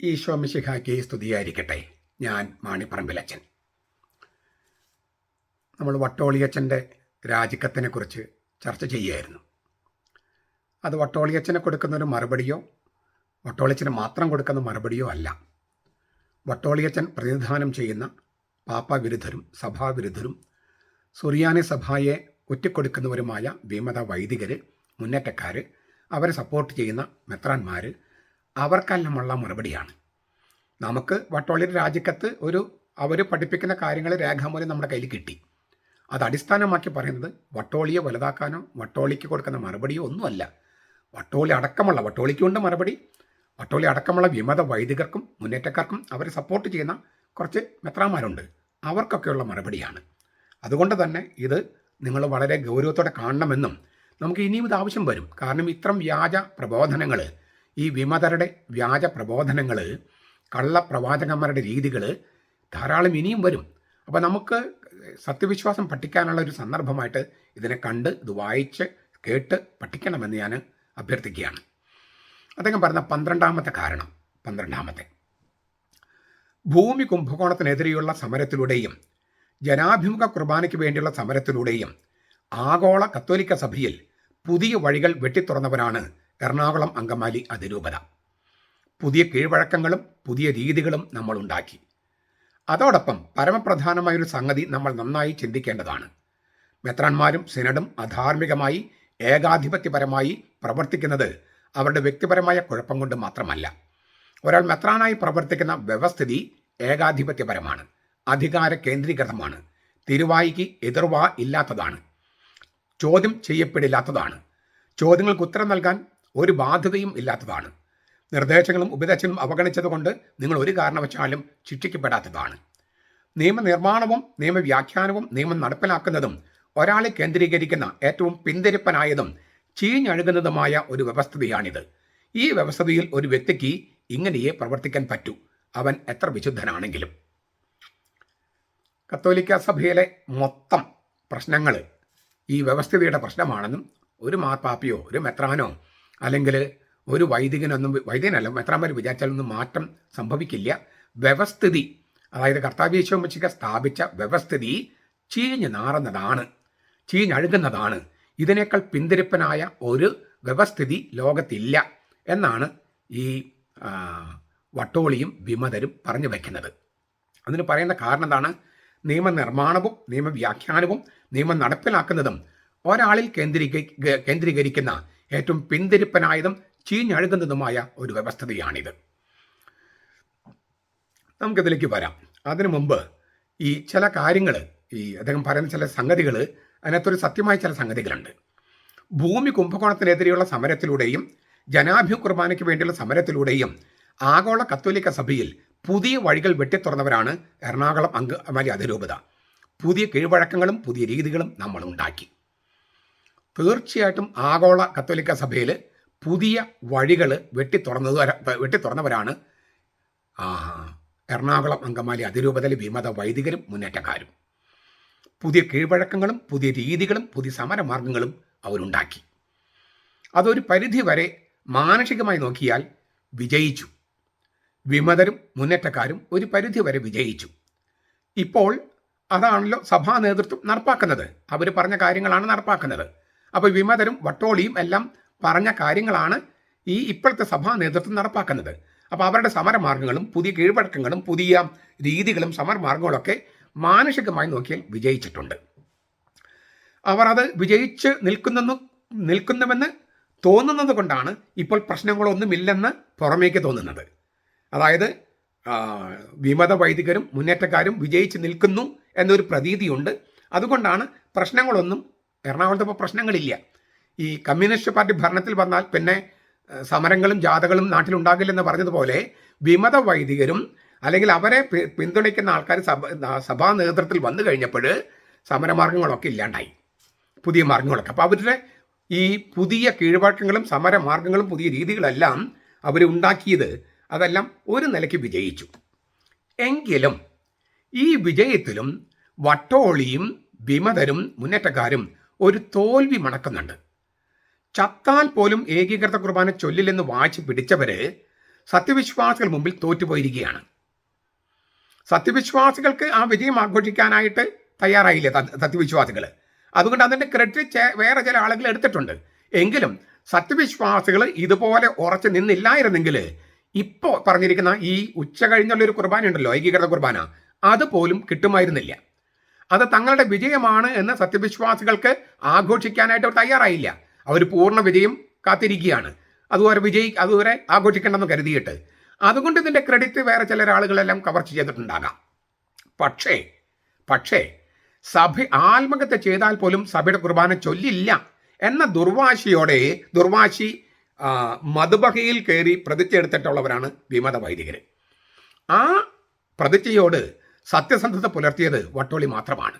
ഈശോ മിശിഹായ്ക്ക് സ്തുതിയായിരിക്കട്ടെ. ഞാൻ മാണിപ്പറമ്പിലച്ചൻ നമ്മൾ വട്ടോളിയച്ചന്റെ രാജിക്കത്തിനെക്കുറിച്ച് ചർച്ച ചെയ്യുമായിരുന്നു അത് വട്ടോളിയച്ചനെ കൊടുക്കുന്ന ഒരു മറുപടിയോ വട്ടോളിയച്ചന് മാത്രം കൊടുക്കുന്ന മറുപടിയോ അല്ല. വട്ടോളിയച്ചൻ പ്രതിനിധാനം ചെയ്യുന്ന പാപ്പവിരുദ്ധരും സഭാവിരുദ്ധരും സുറിയാനി സഭയെ ഒറ്റക്കൊടുക്കുന്നവരുമായ വിമത വൈദികർ മുന്നേറ്റക്കാർ അവരെ സപ്പോർട്ട് ചെയ്യുന്ന മെത്രാന്മാർ അവർക്കെല്ലാമുള്ള മറുപടിയാണ്. നമുക്ക് വട്ടോളിയുടെ രാജിക്കത്ത് ഒരു അവർ പഠിപ്പിക്കുന്ന കാര്യങ്ങൾ രേഖാമൂലം നമ്മുടെ കയ്യിൽ കിട്ടി. അത് അടിസ്ഥാനമാക്കി പറയുന്നത് വട്ടോളിയെ വലുതാക്കാനോ വട്ടോളിക്ക് കൊടുക്കുന്ന മറുപടിയോ ഒന്നുമല്ല. വട്ടോളി അടക്കമുള്ള വട്ടോളിക്കുണ്ട് മറുപടി. വട്ടോളി അടക്കമുള്ള വിമത വൈദികർക്കും മുന്നേറ്റക്കാർക്കും അവരെ സപ്പോർട്ട് ചെയ്യുന്ന കുറച്ച് മെത്രാന്മാരുണ്ട്. അവർക്കൊക്കെയുള്ള മറുപടിയാണ്. അതുകൊണ്ട് തന്നെ ഇത് നിങ്ങൾ വളരെ ഗൗരവത്തോടെ കാണണമെന്നും നമുക്ക് ഇനിയും ഇത് ആവശ്യം വരും. കാരണം ഇത്തരം വ്യാജ പ്രബോധനങ്ങൾ ഈ വിമതരുടെ വ്യാജ പ്രബോധനങ്ങൾ കള്ളപ്രവാചകന്മാരുടെ രീതികൾ ധാരാളം ഇനിയും വരും. അപ്പോൾ നമുക്ക് സത്യവിശ്വാസം പഠിക്കാനുള്ള ഒരു സന്ദർഭമായിട്ട് ഇതിനെ കണ്ട് ഇത് വായിച്ച് കേട്ട് പഠിക്കണമെന്ന് ഞാൻ അഭ്യർത്ഥിക്കുകയാണ്. അദ്ദേഹം പറഞ്ഞ പന്ത്രണ്ടാമത്തെ കാരണം പന്ത്രണ്ടാമത്തെ. ഭൂമി കുംഭകോണത്തിനെതിരെയുള്ള സമരത്തിലൂടെയും ജനാഭിമുഖ കുർബാനയ്ക്ക് വേണ്ടിയുള്ള സമരത്തിലൂടെയും ആഗോള കത്തോലിക്ക സഭയിൽ പുതിയ വഴികൾ വെട്ടിത്തുറന്നവരാണ് എറണാകുളം അങ്കമാലി അതിരൂപത. പുതിയ കീഴ്വഴക്കങ്ങളും പുതിയ രീതികളും നമ്മൾ ഉണ്ടാക്കി അതോടൊപ്പം പരമപ്രധാനമായൊരു സംഗതി നമ്മൾ നന്നായി ചിന്തിക്കേണ്ടതാണ്. മെത്രാന്മാരും സിനഡും അധാർമികമായി ഏകാധിപത്യപരമായി പ്രവർത്തിക്കുന്നത് അവരുടെ വ്യക്തിപരമായ കുഴപ്പം കൊണ്ട് മാത്രമല്ല. ഒരാൾ മെത്രാനായി പ്രവർത്തിക്കുന്ന വ്യവസ്ഥിതി ഏകാധിപത്യപരമാണ് അധികാര കേന്ദ്രീകൃതമാണ് തിരുവായിക്ക് എതിർവാ ഇല്ലാത്തതാണ് ചോദ്യം ചെയ്യപ്പെടില്ലാത്തതാണ്. ചോദ്യങ്ങൾക്ക് ഉത്തരം നൽകാൻ ഒരു ബാധ്യതയും ഇല്ലാത്തതാണ്. നിർദ്ദേശങ്ങളും ഉപദേശങ്ങളും അവഗണിച്ചതുകൊണ്ട് നിങ്ങൾ ഒരു കാരണവശാലും ശിക്ഷിക്കപ്പെടാത്തതാണ്. നിയമനിർമ്മാണവും നിയമവ്യാഖ്യാനവും നിയമം നടപ്പിലാക്കുന്നതും ഒരാളെ കേന്ദ്രീകരിക്കുന്ന ഏറ്റവും പിന്തിരിപ്പനായതും ചീഞ്ഞഴുകുന്നതുമായ ഒരു വ്യവസ്ഥതയാണിത്. ഈ വ്യവസ്ഥതയിൽ ഒരു വ്യക്തിക്ക് ഇങ്ങനെയേ പ്രവർത്തിക്കാൻ പറ്റൂ. അവൻ എത്ര വിശുദ്ധനാണെങ്കിലും. കത്തോലിക്ക സഭയിലെ മൊത്തം പ്രശ്നങ്ങൾ ഈ വ്യവസ്ഥിതിയുടെ പ്രശ്നമാണെന്നും ഒരു മാർപ്പാപ്പിയോ ഒരു മെത്രാനോ അല്ലെങ്കിൽ ഒരു വൈദികനൊന്നും വൈദികനല്ല മെത്രാന്മാർ വിചാരിച്ചാലൊന്നും മാറ്റം സംഭവിക്കില്ല. വ്യവസ്ഥിതി അതായത് കർത്താവീശോമിച്ചിക സ്ഥാപിച്ച വ്യവസ്ഥിതി ചീഞ്ഞ് നാറുന്നതാണ് ചീഞ്ഞഴുകുന്നതാണ് ഇതിനേക്കാൾ പിന്തിരിപ്പനായ ഒരു വ്യവസ്ഥിതി ലോകത്തില്ല എന്നാണ് ഈ വട്ടോളിയും വിമതരും പറഞ്ഞു വയ്ക്കുന്നത് അതിന് പറയുന്ന കാരണം എന്താണ്? നിയമനിർമ്മാണവും നിയമവ്യാഖ്യാനവും നിയമം നടപ്പിലാക്കുന്നതും ഒരാളിൽ കേന്ദ്രീക കേന്ദ്രീകരിക്കുന്ന ഏറ്റവും പിന്തിരിപ്പനായതും ചീഞ്ഞഴുകുന്നതുമായ ഒരു വ്യവസ്ഥതയാണിത്. നമുക്കിതിലേക്ക് വരാം. അതിനു മുമ്പ് ഈ ചില കാര്യങ്ങൾ ഈ അദ്ദേഹം പറയുന്ന ചില സംഗതികൾ അതിനകത്തൊരു സത്യമായ ചില സംഗതികളുണ്ട്. ഭൂമി കുംഭകോണത്തിനെതിരെയുള്ള സമരത്തിലൂടെയും ജനാഭ്യ കുർബാനയ്ക്ക് വേണ്ടിയുള്ള സമരത്തിലൂടെയും ആഗോള കത്തോലിക്ക സഭയിൽ പുതിയ വഴികൾ വെട്ടിത്തുറന്നവരാണ് എറണാകുളം അങ്കമാലി അതിരൂപത പുതിയ കീഴ്വഴക്കങ്ങളും പുതിയ രീതികളും നമ്മൾ ഉണ്ടാക്കി തീർച്ചയായിട്ടും ആഗോള കത്തോലിക്ക സഭയിൽ പുതിയ വഴികൾ വെട്ടിത്തുറന്നത് വെട്ടിത്തുറന്നവരാണ് എറണാകുളം അങ്കമാലി അതിരൂപതയിലെ വിമത വൈദികരും മുന്നേറ്റക്കാരും. പുതിയ കീഴ്വഴക്കങ്ങളും പുതിയ രീതികളും പുതിയ സമരമാർഗങ്ങളും അവരുണ്ടാക്കി. അതൊരു പരിധി വരെ മാനസികമായി നോക്കിയാൽ വിജയിച്ചു. വിമതരും മുന്നേറ്റക്കാരും ഒരു പരിധി വരെ വിജയിച്ചു. ഇപ്പോൾ അതാണല്ലോ സഭാ നേതൃത്വം നടപ്പാക്കുന്നത്. അവർ പറഞ്ഞ കാര്യങ്ങളാണ് നടപ്പാക്കുന്നത്. അപ്പോൾ വിമതരും വട്ടോളിയും എല്ലാം പറഞ്ഞ കാര്യങ്ങളാണ് ഈ ഇപ്പോഴത്തെ സഭാ നേതൃത്വം നടപ്പാക്കുന്നത്. അപ്പോൾ അവരുടെ സമരമാർഗങ്ങളും പുതിയ കീഴ്വഴക്കങ്ങളും പുതിയ രീതികളും സമരമാർഗങ്ങളൊക്കെ മാനുഷികമായി നോക്കിയാൽ വിജയിച്ചിട്ടുണ്ട്. അവർ അത് വിജയിച്ച് നിൽക്കുന്നെന്ന് നിൽക്കുന്നുവെന്ന് തോന്നുന്നത് കൊണ്ടാണ് ഇപ്പോൾ പ്രശ്നങ്ങളൊന്നുമില്ലെന്ന് പുറമേക്ക് തോന്നുന്നത്. അതായത് വിമത വൈദികരും മുന്നേറ്റക്കാരും വിജയിച്ച് നിൽക്കുന്നു എന്നൊരു പ്രതീതിയുണ്ട്. അതുകൊണ്ടാണ് പ്രശ്നങ്ങളൊന്നും എറണാകുളത്ത് ഇപ്പോൾ പ്രശ്നങ്ങളില്ല. ഈ കമ്മ്യൂണിസ്റ്റ് പാർട്ടി ഭരണത്തിൽ വന്നാൽ പിന്നെ സമരങ്ങളും ജാഥകളും നാട്ടിലുണ്ടാകില്ലെന്ന് പറഞ്ഞതുപോലെ വിമത വൈദികരും അല്ലെങ്കിൽ അവരെ പിന്തുണയ്ക്കുന്ന ആൾക്കാർ സഭ സഭാ നേതൃത്വത്തിൽ വന്നു കഴിഞ്ഞപ്പോൾ സമരമാർഗങ്ങളൊക്കെ ഇല്ലാണ്ടായി. പുതിയ മാർഗങ്ങളൊക്കെ. അപ്പോൾ അവരുടെ ഈ പുതിയ കീഴ്വഴക്കങ്ങളും സമരമാർഗങ്ങളും പുതിയ രീതികളെല്ലാം അവർ ഉണ്ടാക്കിയത് അതെല്ലാം ഒരു നിലയ്ക്ക് വിജയിച്ചു. എങ്കിലും ഈ വിജയത്തിലും വട്ടോളിയും വിമതരും മുന്നേറ്റക്കാരും ഒരു തോൽവി മണക്കുന്നുണ്ട്. ചത്താൽ പോലും ഏകീകൃത കുർബാന ചൊല്ലില്ലെന്ന് വായിച്ച് പിടിച്ചവരെ സത്യവിശ്വാസികൾ മുമ്പിൽ തോറ്റുപോയിരിക്കുകയാണ്. സത്യവിശ്വാസികൾക്ക് ആ വിജയം ആഘോഷിക്കാനായിട്ട് തയ്യാറായില്ല സത്യവിശ്വാസികൾ? അതുകൊണ്ട് അതിന്റെ ക്രെഡിറ്റ് വേറെ ചില ആളുകൾ എടുത്തിട്ടുണ്ട്. എങ്കിലും സത്യവിശ്വാസികൾ ഇതുപോലെ ഉറച്ചു നിന്നില്ലായിരുന്നെങ്കിൽ ഇപ്പോൾ പറഞ്ഞിരിക്കുന്ന ഈ ഉച്ച കഴിഞ്ഞുള്ളൊരു കുർബാന ഉണ്ടല്ലോ ഏകീകൃത കുർബാന അതുപോലും കിട്ടുമായിരുന്നില്ല. അത് തങ്ങളുടെ വിജയമാണ് എന്ന് സത്യവിശ്വാസികൾക്ക് ആഘോഷിക്കാനായിട്ട് അവർ തയ്യാറായില്ല. അവർ പൂർണ വിജയം കാത്തിരിക്കുകയാണ്. അതുവരെ വിജയി അതുവരെ ആഘോഷിക്കണമെന്ന് കരുതിയിട്ട്. അതുകൊണ്ട് ഇതിന്റെ ക്രെഡിറ്റ് വേറെ ചില ആളുകളെല്ലാം കവർച്ച ചെയ്തിട്ടുണ്ടാകാം. പക്ഷേ പക്ഷേ സഭ ആത്മഹത്യ ചെയ്താൽ പോലും സഭയുടെ കുർബാന ചൊല്ലില്ല എന്ന ദുർവാശിയോടെ ദുർവാശി മധുബഹയിൽ കയറി പ്രതിജ്ഞ എടുത്തിട്ടുള്ളവരാണ് വിമത വൈദികർ ആ പ്രതിജ്ഞയോട് സത്യസന്ധത പുലർത്തിയത് വട്ടോളി മാത്രമാണ്.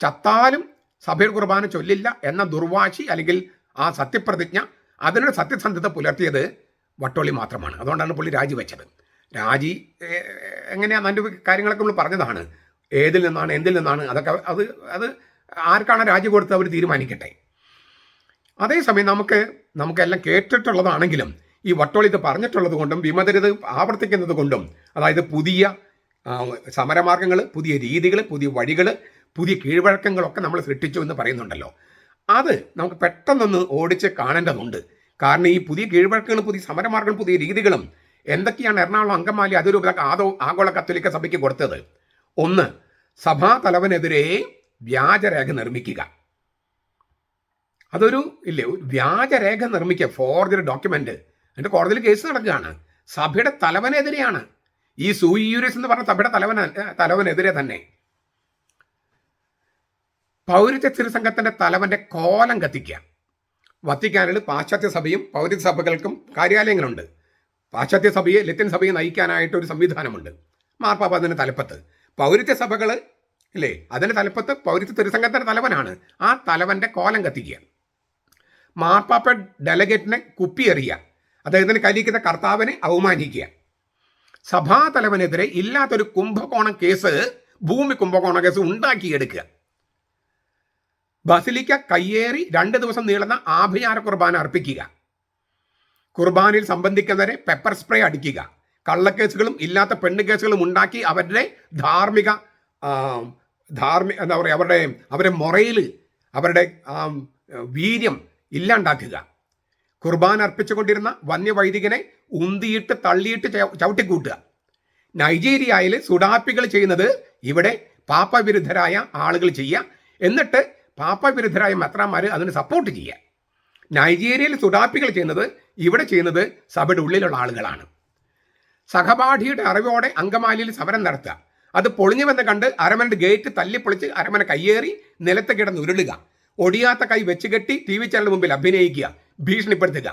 ചത്താലും സഭയിൽ കുർബാന ചൊല്ലില്ല എന്ന ദുർവാശി അല്ലെങ്കിൽ ആ സത്യപ്രതിജ്ഞ അതിനൊരു സത്യസന്ധത പുലർത്തിയത് വട്ടോളി മാത്രമാണ്. അതുകൊണ്ടാണ് പുള്ളി രാജിവെച്ചത് രാജി എങ്ങനെയാണ് അതിന്റെ കാര്യങ്ങളൊക്കെ നമ്മൾ പറഞ്ഞതാണ്. ഏതിൽ നിന്നാണ് എന്തിൽ നിന്നാണ് അതൊക്കെ അത് അത് ആർക്കാണ് രാജി കൊടുത്ത് അവർ തീരുമാനിക്കട്ടെ. അതേസമയം നമുക്ക് നമുക്കെല്ലാം കേട്ടിട്ടുള്ളതാണെങ്കിലും ഈ വട്ടോളി ഇത് പറഞ്ഞിട്ടുള്ളത് കൊണ്ടും വിമതരിത് ആവർത്തിക്കുന്നത് കൊണ്ടും അതായത് പുതിയ സമരമാർഗങ്ങൾ പുതിയ രീതികൾ പുതിയ വഴികൾ പുതിയ കീഴ്വഴക്കങ്ങളൊക്കെ നമ്മൾ സൃഷ്ടിച്ചു എന്ന് പറയുന്നുണ്ടല്ലോ. അത് നമുക്ക് പെട്ടെന്നൊന്ന് ഓടിച്ച് കാണേണ്ടതുണ്ട്. കാരണം ഈ പുതിയ കീഴ്വഴക്കങ്ങളും പുതിയ സമരമാർഗങ്ങളും പുതിയ രീതികളും എന്തൊക്കെയാണ് എറണാകുളം അങ്കമാലി അതൊരു ആദോ ആഗോള കത്തോലിക്ക സഭയ്ക്ക് കൊടുത്തത്? ഒന്ന് സഭാ തലവനെതിരെ വ്യാജരേഖ നിർമ്മിക്കുക. അതൊരു ഇല്ലേ ഒരു വ്യാജരേഖ നിർമ്മിക്കുക. Forgery document. എന്നിട്ട് കോടതിയിൽ കേസ് നടക്കുകയാണ്. സഭയുടെ തലവനെതിരെയാണ്. ഈ സൂയൂരിയസ് എന്ന് പറഞ്ഞ സഭയുടെ തലവന തലവനെതിരെ തന്നെ. പൗരത്യ സ്ഥിരസംഘത്തിന്റെ തലവന്റെ കോലം കത്തിക്കുക. വത്തിക്കാനിൽ പാശ്ചാത്യ സഭയും പൗരത്യ സഭകൾക്കും കാര്യാലയങ്ങളുണ്ട്. പാശ്ചാത്യ സഭയെ ലത്തിൻ സഭയെ നയിക്കാനായിട്ട് ഒരു സംവിധാനമുണ്ട്. മാർപ്പാപ്പ അതിന് തലപ്പത്ത്. പൗരത്യ സഭകൾ ഇല്ലേ അതിന്റെ തലപ്പത്ത് പൗരത്യ തിരുസംഘത്തിന്റെ തലവനാണ്. ആ തലവന്റെ കോലം കത്തിക്കുക. മാർപ്പാപ്പ ഡെലഗേറ്റിനെ കുപ്പിയെറിയുക. അദ്ദേഹത്തിന് കലിക്കുന്ന കർത്താവിനെ അവമാനിക്കുക. സഭാതലവനെതിരെ ഇല്ലാത്തൊരു കുംഭകോണം കേസ് ഭൂമി കുംഭകോണ കേസ് ഉണ്ടാക്കിയെടുക്കുക. ബസിലിക്ക കയ്യേറി രണ്ട് ദിവസം നീളുന്ന ആഭിചാര കുർബാന അർപ്പിക്കുക. കുർബാനയിൽ സംബന്ധിക്കുന്നവരെ പെപ്പർ സ്പ്രേ അടിക്കുക. കള്ളക്കേസുകളും ഇല്ലാത്ത പെണ്ണ് കേസുകളും ഉണ്ടാക്കി അവരുടെ ധാർമ്മിക ധാർമ്മിക എന്താ പറയുക അവരുടെ അവരുടെ മൊറയിൽ അവരുടെ വീര്യം ഇല്ലാണ്ടാക്കുക. കുർബാന അർപ്പിച്ചുകൊണ്ടിരുന്ന വന്യവൈദികനെ ഉന്തിയിട്ട് തള്ളിയിട്ട് ചവിട്ടിക്കൂട്ടുക. നൈജീരിയയിൽ സുഡാപ്പികൾ ചെയ്യുന്നത് ഇവിടെ പാപ്പവിരുദ്ധരായ ആളുകൾ ചെയ്യുക. എന്നിട്ട് പാപ്പവിരുദ്ധരായ മെത്രാന്മാർ അതിന് സപ്പോർട്ട് ചെയ്യുക. നൈജീരിയയിൽ സുഡാപ്പികൾ ചെയ്യുന്നത് ഇവിടെ ചെയ്യുന്നത് സഭയുടെ ഉള്ളിലുള്ള ആളുകളാണ്. സഹപാഠിയുടെ അറിവോടെ അങ്കമാലിയിൽ സമരം നടത്തുക. അത് പൊളിഞ്ഞു പൊളിഞ്ഞുവെന്ന് കണ്ട് അരമനയുടെ ഗേറ്റ് തല്ലിപ്പൊളിച്ച് അരമന കയ്യേറി നിലത്ത് കിടന്ന് ഉരുളുക. ഒടിയാത്ത കൈ വെച്ച് കെട്ടി ടി വി ചാനലിന് മുമ്പിൽ അഭിനയിക്കുക. ഭീഷണിപ്പെടുത്തുക.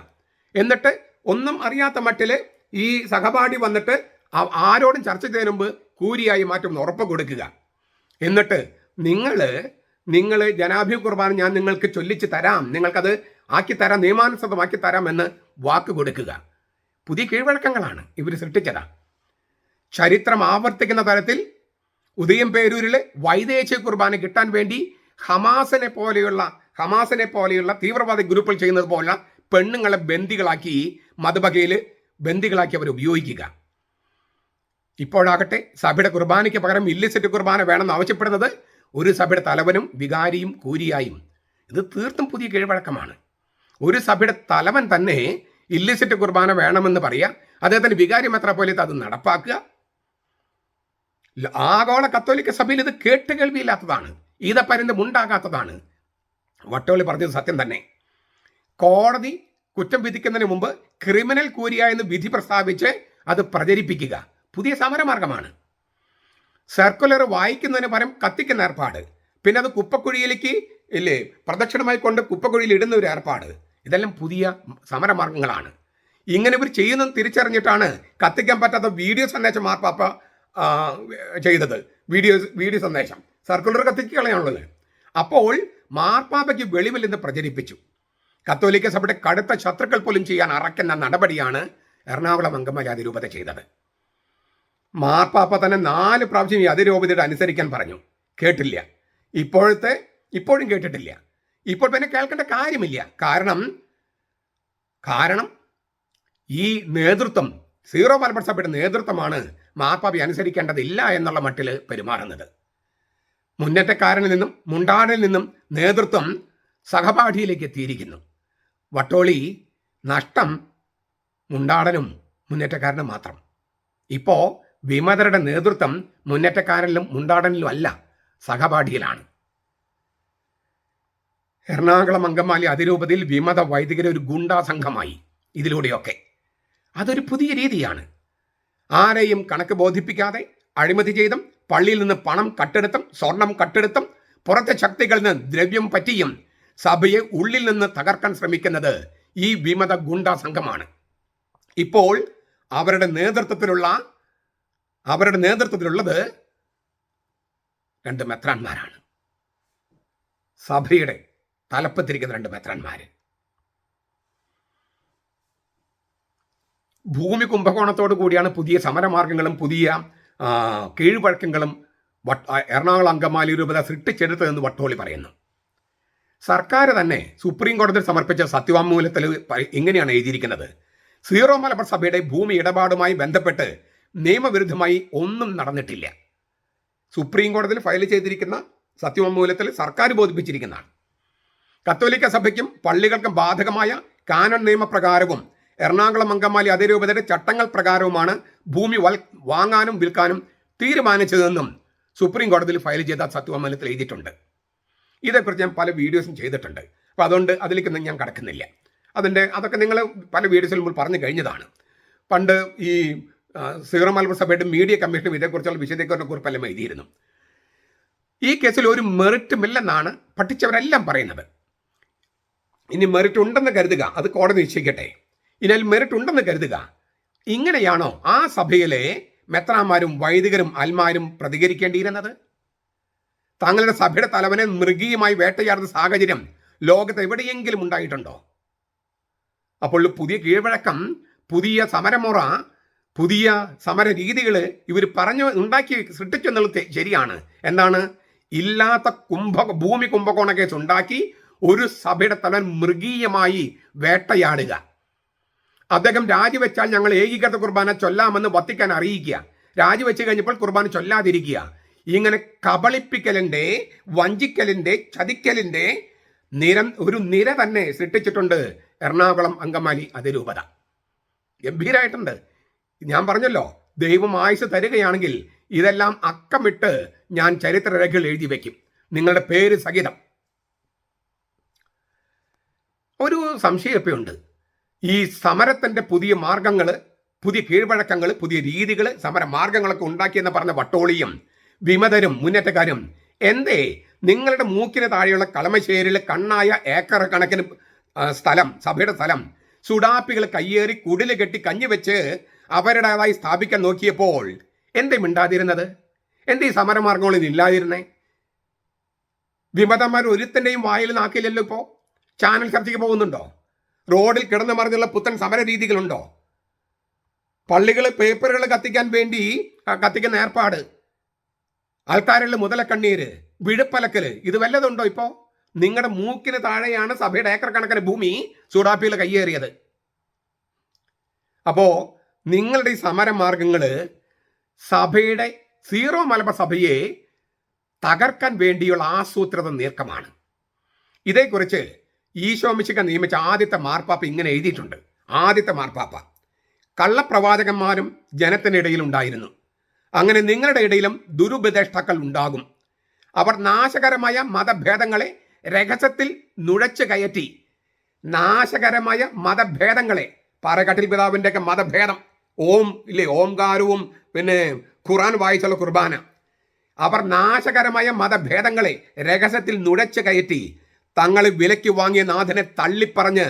എന്നിട്ട് ഒന്നും അറിയാത്ത മട്ടിൽ ഈ സഹപാഠി വന്നിട്ട് ആരോടും ചർച്ച ചെയ്തതിന് മുമ്പ് കൂരിയായി മാറ്റുമെന്ന് ഉറപ്പ് കൊടുക്കുക. എന്നിട്ട് നിങ്ങൾ നിങ്ങൾ ജനാഭി കുർബാന ഞാൻ നിങ്ങൾക്ക് ചൊല്ലിച്ച് തരാം. നിങ്ങൾക്കത് ആക്കി തരാം നിയമാനുസൃതമാക്കി തരാം എന്ന് വാക്ക് കൊടുക്കുക. പുതിയ കീഴ്വഴക്കങ്ങളാണ് ഇവർ സൃഷ്ടിച്ചതാ. ചരിത്രം ആവർത്തിക്കുന്ന തരത്തിൽ ഉദയം പേരൂരിലെ വൈദേശിക കുർബാന കിട്ടാൻ വേണ്ടി ഹമാസിനെ പോലെയുള്ള ഹമാസിനെ പോലെയുള്ള തീവ്രവാദി ഗ്രൂപ്പുകൾ ചെയ്യുന്നത് പോലുള്ള പെണ്ണുങ്ങളെ ബന്ദികളാക്കി മതബകയിൽ ബന്ദികളാക്കി അവർ ഉപയോഗിക്കുക. ഇപ്പോഴാകട്ടെ സഭയുടെ കുർബാനയ്ക്ക് പകരം ഇല്ലിസെറ്റ് കുർബാന വേണമെന്ന് ആവശ്യപ്പെടുന്നത് ഒരു സഭയുടെ തലവനും വികാരിയും കൂരിയായും. ഇത് തീർത്തും പുതിയ കീഴ്വഴക്കമാണ്. ഒരു സഭയുടെ തലവൻ തന്നെ ഇല്ലിസിറ്റ് കുർബാന വേണമെന്ന് പറയുക അദ്ദേഹത്തിന് വികാരി മെത്രാപ്പോലിത്ത് അത് നടപ്പാക്കുക. ആഗോള കത്തോലിക്ക സഭയിൽ ഇത് കേട്ടുകേൾവിയില്ലാത്തതാണ് ഈതപ്പരിന്ത് ഉണ്ടാകാത്തതാണ്. വട്ടോളി പറഞ്ഞത് സത്യം തന്നെ. കോടതി കുറ്റം വിധിക്കുന്നതിന് മുമ്പ് ക്രിമിനൽ കൂരിയ എന്ന് വിധി പ്രസ്താവിച്ച് അത് പ്രചരിപ്പിക്കുക. പുതിയ സമരമാർഗമാണ്. സർക്കുലർ വായിക്കുന്നതിന് പരം കത്തിക്കുന്ന ഏർപ്പാട്. പിന്നെ അത് കുപ്പക്കുഴിയിലേക്ക് ഇല്ലേ പ്രദക്ഷിണമായി കൊണ്ട് കുപ്പക്കുഴിയിൽ ഇടുന്ന ഒരു ഏർപ്പാട്. ഇതെല്ലാം പുതിയ സമരമാർഗങ്ങളാണ്. ഇങ്ങനെ ഇവർ ചെയ്യുന്നത് തിരിച്ചറിഞ്ഞിട്ടാണ് കത്തിക്കാൻ പറ്റാത്ത വീഡിയോ സന്ദേശം മാർപ്പാപ്പ ചെയ്തത്. വീഡിയോ വീഡിയോ സന്ദേശം. സർക്കുലർ കത്തിക്കുകയാണുള്ളത് അപ്പോൾ മാർപ്പാപ്പയ്ക്ക് വെളിവിൽ നിന്ന് പ്രചരിപ്പിച്ചു. കത്തോലിക്ക സഭയുടെ കടുത്ത ശത്രുക്കൾ പോലും ചെയ്യാൻ അറക്കുന്ന നടപടിയാണ് എറണാകുളം അങ്കമാലി അതിരൂപത ചെയ്തത്. മാർപ്പാപ്പ തന്നെ നാല് പ്രാവശ്യം ഈ അതിരൂപതയുടെ അനുസരിക്കാൻ പറഞ്ഞു. കേട്ടില്ല. ഇപ്പോഴത്തെ ഇപ്പോഴും കേട്ടിട്ടില്ല. ഇപ്പോൾ പിന്നെ കേൾക്കേണ്ട കാര്യമില്ല. കാരണം കാരണം ഈ നേതൃത്വം സീറോ മലബാർ സഭയുടെ നേതൃത്വമാണ് മാർപ്പാപ്പി അനുസരിക്കേണ്ടതില്ല എന്നുള്ള മട്ടിൽ പെരുമാറുന്നത്. മുന്നേറ്റക്കാരനിൽ നിന്നും മുണ്ടാടിൽ നിന്നും നേതൃത്വം സഹപാഠിയിലേക്ക് എത്തിയിരിക്കുന്നു. വട്ടോളി നഷ്ടം മുണ്ടാടനും മുന്നേറ്റക്കാരനും മാത്രം. ഇപ്പോൾ വിമതരുടെ നേതൃത്വം മുന്നേറ്റക്കാരനിലും മുണ്ടാടനിലും അല്ല സഹപാഠിയിലാണ്. എറണാകുളം അങ്കമാലി അതിരൂപതയിൽ വിമത വൈദികരെ ഒരു ഗുണ്ടാ സംഘമായി ഇതിലൂടെയൊക്കെ. അതൊരു പുതിയ രീതിയാണ്. ആരെയും കണക്ക് ബോധിപ്പിക്കാതെ അഴിമതി ചെയ്തും പള്ളിയിൽ നിന്ന് പണം കട്ടെടുത്തും സ്വർണം കട്ടെടുത്തും പുറത്തെ ശക്തികളിൽ നിന്ന് ദ്രവ്യം പറ്റിയും സഭയെ ഉള്ളിൽ നിന്ന് തകർക്കാൻ ശ്രമിക്കുന്നത് ഈ വിമത ഗുണ്ട സംഘമാണ്. ഇപ്പോൾ അവരുടെ നേതൃത്വത്തിലുള്ള അവരുടെ നേതൃത്വത്തിലുള്ളത് രണ്ട് മെത്രാന്മാരാണ്. സഭയുടെ തലപ്പത്തിരിക്കുന്ന രണ്ട് മെത്രാന്മാർ ഭൂമി കുംഭകോണത്തോടു കൂടിയാണ് പുതിയ സമരമാർഗങ്ങളും പുതിയ കീഴ്വഴക്കങ്ങളും എറണാകുളം അങ്കമാലി രൂപത സൃഷ്ടിച്ചെടുത്തതെന്ന് വട്ടോളി പറയുന്നു. സർക്കാർ തന്നെ സുപ്രീം കോടതിയിൽ സമർപ്പിച്ച സത്യവാങ്മൂലത്തിൽ ഇങ്ങനെയാണ് എഴുതിയിരിക്കുന്നത്? സീറോ മലബാർ സഭയുടെ ഭൂമി ഇടപാടുമായി ബന്ധപ്പെട്ട് നിയമവിരുദ്ധമായി ഒന്നും നടന്നിട്ടില്ല. സുപ്രീം കോടതിയിൽ ഫയൽ ചെയ്തിരിക്കുന്ന സത്യവാങ്മൂലത്തിൽ സർക്കാർ ബോധിപ്പിച്ചിരിക്കുന്നതാണ്. കത്തോലിക്ക സഭയ്ക്കും പള്ളികൾക്കും ബാധകമായ കാനൺ നിയമപ്രകാരവും എറണാകുളം അങ്കമാലി അതിരൂപതയുടെ ചട്ടങ്ങൾ പ്രകാരവുമാണ് ഭൂമി വൽ വാങ്ങാനും വിൽക്കാനും തീരുമാനിച്ചതെന്നും സുപ്രീം കോടതിയിൽ ഫയൽ ചെയ്ത സത്യവാങ്മൂലത്തിൽ എഴുതിയിട്ടുണ്ട്. ഇതേക്കുറിച്ച് ഞാൻ പല വീഡിയോസും ചെയ്തിട്ടുണ്ട്. അപ്പോൾ അതുകൊണ്ട് അതിലേക്കൊന്നും ഞാൻ കടക്കുന്നില്ല. അതിന്റെ അതൊക്കെ നിങ്ങൾ പല വീഡിയോസിലും മുമ്പ് പറഞ്ഞു കഴിഞ്ഞതാണ്. പണ്ട് ഈ സീറോ മലബാർ സഭയുടെ മീഡിയ കമ്മീഷനും ഇതേക്കുറിച്ചുള്ള വിശദീകരണ കുറിപ്പെല്ലാം എഴുതിയിരുന്നു. ഈ കേസിൽ ഒരു മെറിറ്റുമില്ലെന്നാണ് പഠിച്ചവരെല്ലാം പറയുന്നത്. ഇനി മെറിറ്റ് ഉണ്ടെന്ന് കരുതുക അത് കോടതി നിശ്ചയിക്കട്ടെ. ഇനി അതിൽ മെറിറ്റ് ഉണ്ടെന്ന് കരുതുക. ഇങ്ങനെയാണോ ആ സഭയിലെ മെത്രാന്മാരും വൈദികരും അൽമാരും പ്രതികരിക്കേണ്ടിയിരുന്നത്? തങ്ങളുടെ സഭയുടെ തലവനെ മൃഗീയമായി വേട്ടയാടുന്ന സാഹചര്യം ലോകത്ത് എവിടെയെങ്കിലും ഉണ്ടായിട്ടുണ്ടോ? അപ്പോൾ പുതിയ കീഴ്വഴക്കം പുതിയ സമരമുറ പുതിയ സമര രീതികൾ ഇവർ പറഞ്ഞു ഉണ്ടാക്കി സൃഷ്ടിച്ചു എന്നുള്ളത് ശരിയാണ്. എന്താണ്? ഇല്ലാത്ത കുംഭ ഭൂമി കുംഭകോണ കേസ് ഉണ്ടാക്കി ഒരു സഭയുടെ തലവൻ മൃഗീയമായി വേട്ടയാടുക. അദ്ദേഹം രാജിവെച്ചാൽ ഞങ്ങൾ ഏകീകൃത കുർബാന ചൊല്ലാമെന്ന് വത്തിക്കാൻ അറിയിക്കുക. രാജിവെച്ച് കഴിഞ്ഞപ്പോൾ കുർബാന ചൊല്ലാതിരിക്കുക. ഇങ്ങനെ കബളിപ്പിക്കലിന്റെ വഞ്ചിക്കലിന്റെ ചതിക്കലിന്റെ നിരം ഒരു നിര തന്നെ സൃഷ്ടിച്ചിട്ടുണ്ട് എറണാകുളം അങ്കമാലി അതിരൂപത. ഗംഭീരമായിട്ടുണ്ട് ഞാൻ പറഞ്ഞല്ലോ ദൈവം ആയുസ് തരികയാണെങ്കിൽ ഇതെല്ലാം അക്കമിട്ട് ഞാൻ ചരിത്രരേഖകൾ എഴുതി വയ്ക്കും നിങ്ങളുടെ പേര് സഹിതം. ഒരു സംശയമൊക്കെ ഉണ്ട് ഈ സമരത്തിന്റെ പുതിയ മാർഗങ്ങൾ പുതിയ കീഴ്വഴക്കങ്ങൾ പുതിയ രീതികൾ സമര മാർഗങ്ങളൊക്കെ ഉണ്ടാക്കിയെന്ന് പറഞ്ഞ വട്ടോളിയും വിമതരും മുന്നേറ്റക്കാരും. എന്തേ? നിങ്ങളുടെ മൂക്കിന് താഴെയുള്ള കളമശ്ശേരിയിലെ കണ്ണായ ഏക്കർ കണക്കിന് സ്ഥലം സഭയുടെ സ്ഥലം. സുഡാപ്പികൾ കയ്യേറി കുടിൽ കെട്ടി കഞ്ഞി വെച്ച് അവരുടേതായി സ്ഥാപിക്കാൻ നോക്കിയപ്പോൾ എന്തേ മിണ്ടാതിരുന്നത്? എന്തേ ഈ സമരമാർഗങ്ങളിൽ ഇല്ലാതിരുന്നേ? വിമതന്മാർ ഒരുത്തന്റെയും വായിൽ നാക്കില്ലല്ലോ ഇപ്പോ. ചാനൽ ചർച്ചയ്ക്ക് പോകുന്നുണ്ടോ? റോഡിൽ കിടന്നു മറിഞ്ഞുള്ള പുത്തൻ സമര രീതികളുണ്ടോ പള്ളികൾ പേപ്പറുകൾ കത്തിക്കാൻ വേണ്ടി കത്തിക്കുന്ന ഏർപ്പാട്. ആൾക്കാരുള്ള മുതലക്കണ്ണീര് വിഴുപ്പലക്കൽ ഇത് വല്ലതുണ്ടോ ഇപ്പോ? നിങ്ങളുടെ മൂക്കിന് താഴെയാണ് സഭയുടെ ഏക്കർ കണക്കിന് ഭൂമി ചൂടാപ്പിയിൽ കയ്യേറിയത്. അപ്പോ നിങ്ങളുടെ ഈ സമരമാർഗങ്ങൾ സഭയുടെ സീറോ മലബ സഭയെ തകർക്കാൻ വേണ്ടിയുള്ള ആസൂത്രിത നീക്കമാണ് ഇതേക്കുറിച്ച് ഈശോമിശിക നിയമിച്ച ആദ്യത്തെ മാർപ്പാപ്പ ഇങ്ങനെ എഴുതിയിട്ടുണ്ട്. ആദ്യത്തെ മാർപ്പാപ്പ. കള്ളപ്രവാചകന്മാരും ജനത്തിനിടയിൽ ഉണ്ടായിരുന്നു അങ്ങനെ നിങ്ങളുടെ ഇടയിലും ദുരുപദേഷ്ടാക്കൾ ഉണ്ടാകും. അവർ നാശകരമായ മതഭേദങ്ങളെ രഹസ്യത്തിൽ നുഴച്ചു കയറ്റി. നാശകരമായ മതഭേദങ്ങളെ പാറക്കാട്ടിൽ പിതാവിന്റെയൊക്കെ മതഭേദം ഓം ഇല്ലേ ഓംകാരവും പിന്നെ ഖുറാൻ വായിച്ചുള്ള കുർബാന. അവർ നാശകരമായ മതഭേദങ്ങളെ രഹസ്യത്തിൽ നുഴച്ചു കയറ്റി. തങ്ങളെ വിലയ്ക്ക് വാങ്ങിയ നാഥനെ തള്ളിപ്പറഞ്ഞ്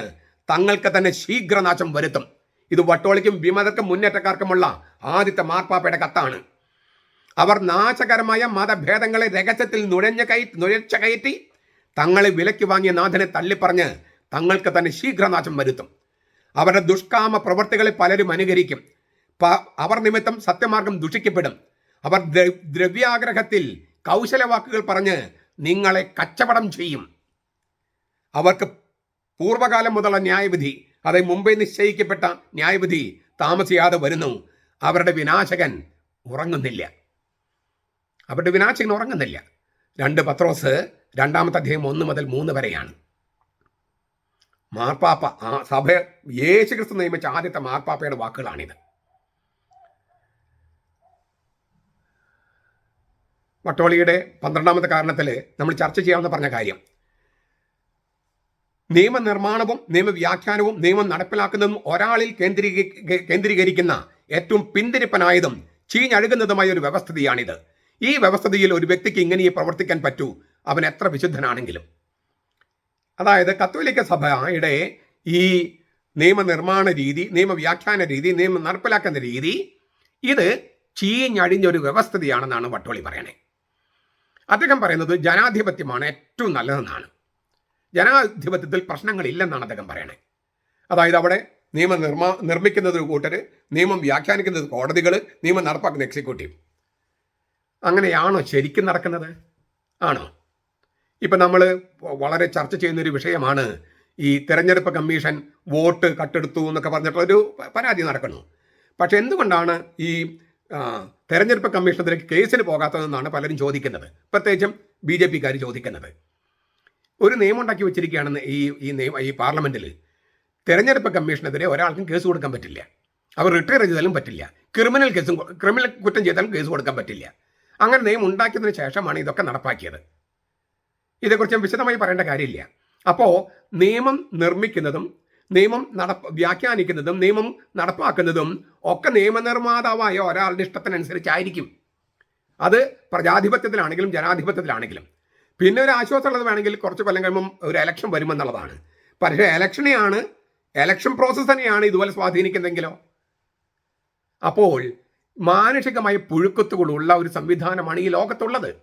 തങ്ങൾക്ക് തന്നെ ശീഘ്രനാശം വരുത്തും. ഇത് വട്ടോളിക്കും വിമതർക്കും മുന്നേറ്റക്കാർക്കുമുള്ള ആദ്യത്തെ മാർപ്പാപ്പയുടെ കത്താണ്. അവർ നാശകരമായ മതഭേദങ്ങളെ രഹസ്യത്തിൽ നുഴഞ്ഞ കയ നുഴച്ച കയറ്റി തങ്ങളെ വിലയ്ക്ക് വാങ്ങിയ നാഥനെ തള്ളിപ്പറഞ്ഞ് തങ്ങൾക്ക് തന്നെ ശീഘ്രനാശം വരുത്തും. അവരുടെ ദുഷ്കാമ പ്രവർത്തികളെ പലരും അനുകരിക്കും. അവർ നിമിത്തം സത്യമാർഗം ദുഷിക്കപ്പെടും. അവർ ദ്ര- ദ്രവ്യാഗ്രഹത്തിൽ കൗശലവാക്കുകൾ പറഞ്ഞ് നിങ്ങളെ കച്ചവടം ചെയ്യും. അവർക്ക് പൂർവകാലം മുതലുള്ള ന്യായവിധി അത് മുമ്പേ നിശ്ചയിക്കപ്പെട്ട ന്യായവിധി താമസിയാതെ വരുന്നു. അവരുടെ വിനാശകൻ ഉറങ്ങുന്നില്ല. അവരുടെ ഡിവിനാച്ചിൻ ഉറങ്ങുന്നില്ല. രണ്ട് പത്രോസ് രണ്ടാമത്തെ അധ്യയം ഒന്ന് മുതൽ മൂന്ന് വരെയാണ്. മാർപ്പാപ്പ ആ സഭ യേശുക്രിസ്തു നിയമിച്ച ആദ്യത്തെ മാർപ്പാപ്പയുടെ വാക്കുകളാണിത്. വട്ടോളിയുടെ പന്ത്രണ്ടാമത്തെ കാരണത്തിൽ നമ്മൾ ചർച്ച ചെയ്യാമെന്ന് പറഞ്ഞ കാര്യം. നിയമനിർമ്മാണവും നിയമവ്യാഖ്യാനവും നിയമം നടപ്പിലാക്കുന്നതും ഒരാളിൽ കേന്ദ്രീകരി കേന്ദ്രീകരിക്കുന്ന ഏറ്റവും പിന്തിരിപ്പനായതും ചീഞ്ഞഴുകുന്നതുമായ ഒരു വ്യവസ്ഥിതിയാണിത്. ഈ വ്യവസ്ഥതയിൽ ഒരു വ്യക്തിക്ക് ഇങ്ങനെ പ്രവർത്തിക്കാൻ പറ്റൂ അവൻ എത്ര വിശുദ്ധനാണെങ്കിലും. അതായത് കത്തോലിക്ക സഭയുടെ ഈ നിയമനിർമ്മാണ രീതി നിയമവ്യാഖ്യാന രീതി നിയമം നടപ്പിലാക്കുന്ന രീതി ഇത് ചീഞ്ഞഴിഞ്ഞൊരു വ്യവസ്ഥതയാണെന്നാണ് വട്ടോളി പറയണേ. അദ്ദേഹം പറയുന്നത് ജനാധിപത്യമാണ് ഏറ്റവും നല്ലതെന്നാണ്. ജനാധിപത്യത്തിൽ പ്രശ്നങ്ങളില്ലെന്നാണ് അദ്ദേഹം പറയണേ. അതായത് അവിടെ നിയമം നിർമ്മാ നിർമ്മിക്കുന്നത് കൂട്ടർ നിയമം വ്യാഖ്യാനിക്കുന്നത് കോടതികൾ നിയമം നടപ്പാക്കുന്ന എക്സിക്യൂട്ടീവ് അങ്ങനെയാണോ ശരിക്കും നടക്കുന്നത്? ആണോ? ഇപ്പം നമ്മൾ വളരെ ചർച്ച ചെയ്യുന്നൊരു വിഷയമാണ് ഈ തെരഞ്ഞെടുപ്പ് കമ്മീഷൻ വോട്ട് കട്ടെടുത്തു എന്നൊക്കെ പറഞ്ഞിട്ടുള്ളൊരു പരാതി നടക്കുന്നു. പക്ഷെ എന്തുകൊണ്ടാണ് ഈ തെരഞ്ഞെടുപ്പ് കമ്മീഷനെതിരെ കേസിന് പോകാത്തതെന്നാണ് പലരും ചോദിക്കുന്നത്. പ്രത്യേകിച്ചും ബി ജെ പിക്കാർ ചോദിക്കുന്നത്. ഒരു നിയമം ഉണ്ടാക്കി വെച്ചിരിക്കുകയാണെന്ന് ഈ ഈ നിയമ ഈ പാർലമെന്റിൽ തെരഞ്ഞെടുപ്പ് കമ്മീഷനെതിരെ ഒരാൾക്കും കേസ് കൊടുക്കാൻ പറ്റില്ല. അവർ റിട്ടയർ ചെയ്താലും പറ്റില്ല. ക്രിമിനൽ കേസും ക്രിമിനൽ കുറ്റം ചെയ്താലും കേസ് കൊടുക്കാൻ പറ്റില്ല. അങ്ങനെ നിയമം ഉണ്ടാക്കിയതിന് ശേഷമാണ് ഇതൊക്കെ നടപ്പാക്കിയത്. ഇതേക്കുറിച്ച് ഞാൻ വിശദമായി പറയേണ്ട കാര്യമില്ല. അപ്പോൾ നിയമം നിർമ്മിക്കുന്നതും നിയമം നടപ്പ് വ്യാഖ്യാനിക്കുന്നതും നിയമം നടപ്പാക്കുന്നതും ഒക്കെ നിയമനിർമ്മാതാവായ ഒരാളുടെ ഇഷ്ടത്തിനനുസരിച്ചായിരിക്കും. അത് പ്രജാധിപത്യത്തിലാണെങ്കിലും ജനാധിപത്യത്തിലാണെങ്കിലും. പിന്നെ ഒരു ആശ്വാസമുള്ളത് വേണമെങ്കിൽ കുറച്ച് കൊല്ലം കഴിയുമ്പം ഒരു എലക്ഷൻ വരുമെന്നുള്ളതാണ് പക്ഷേ എലക്ഷനെയാണ് എലക്ഷൻ പ്രോസസ്സ് തന്നെയാണ് ഇതുപോലെ സ്വാധീനിക്കുന്നതെങ്കിലോ? അപ്പോൾ മാനുഷികമായ പുഴുക്കത്തുകളുള്ള ഒരു സംവിധാനമാണ് ഈ ലോകത്തുള്ളത്.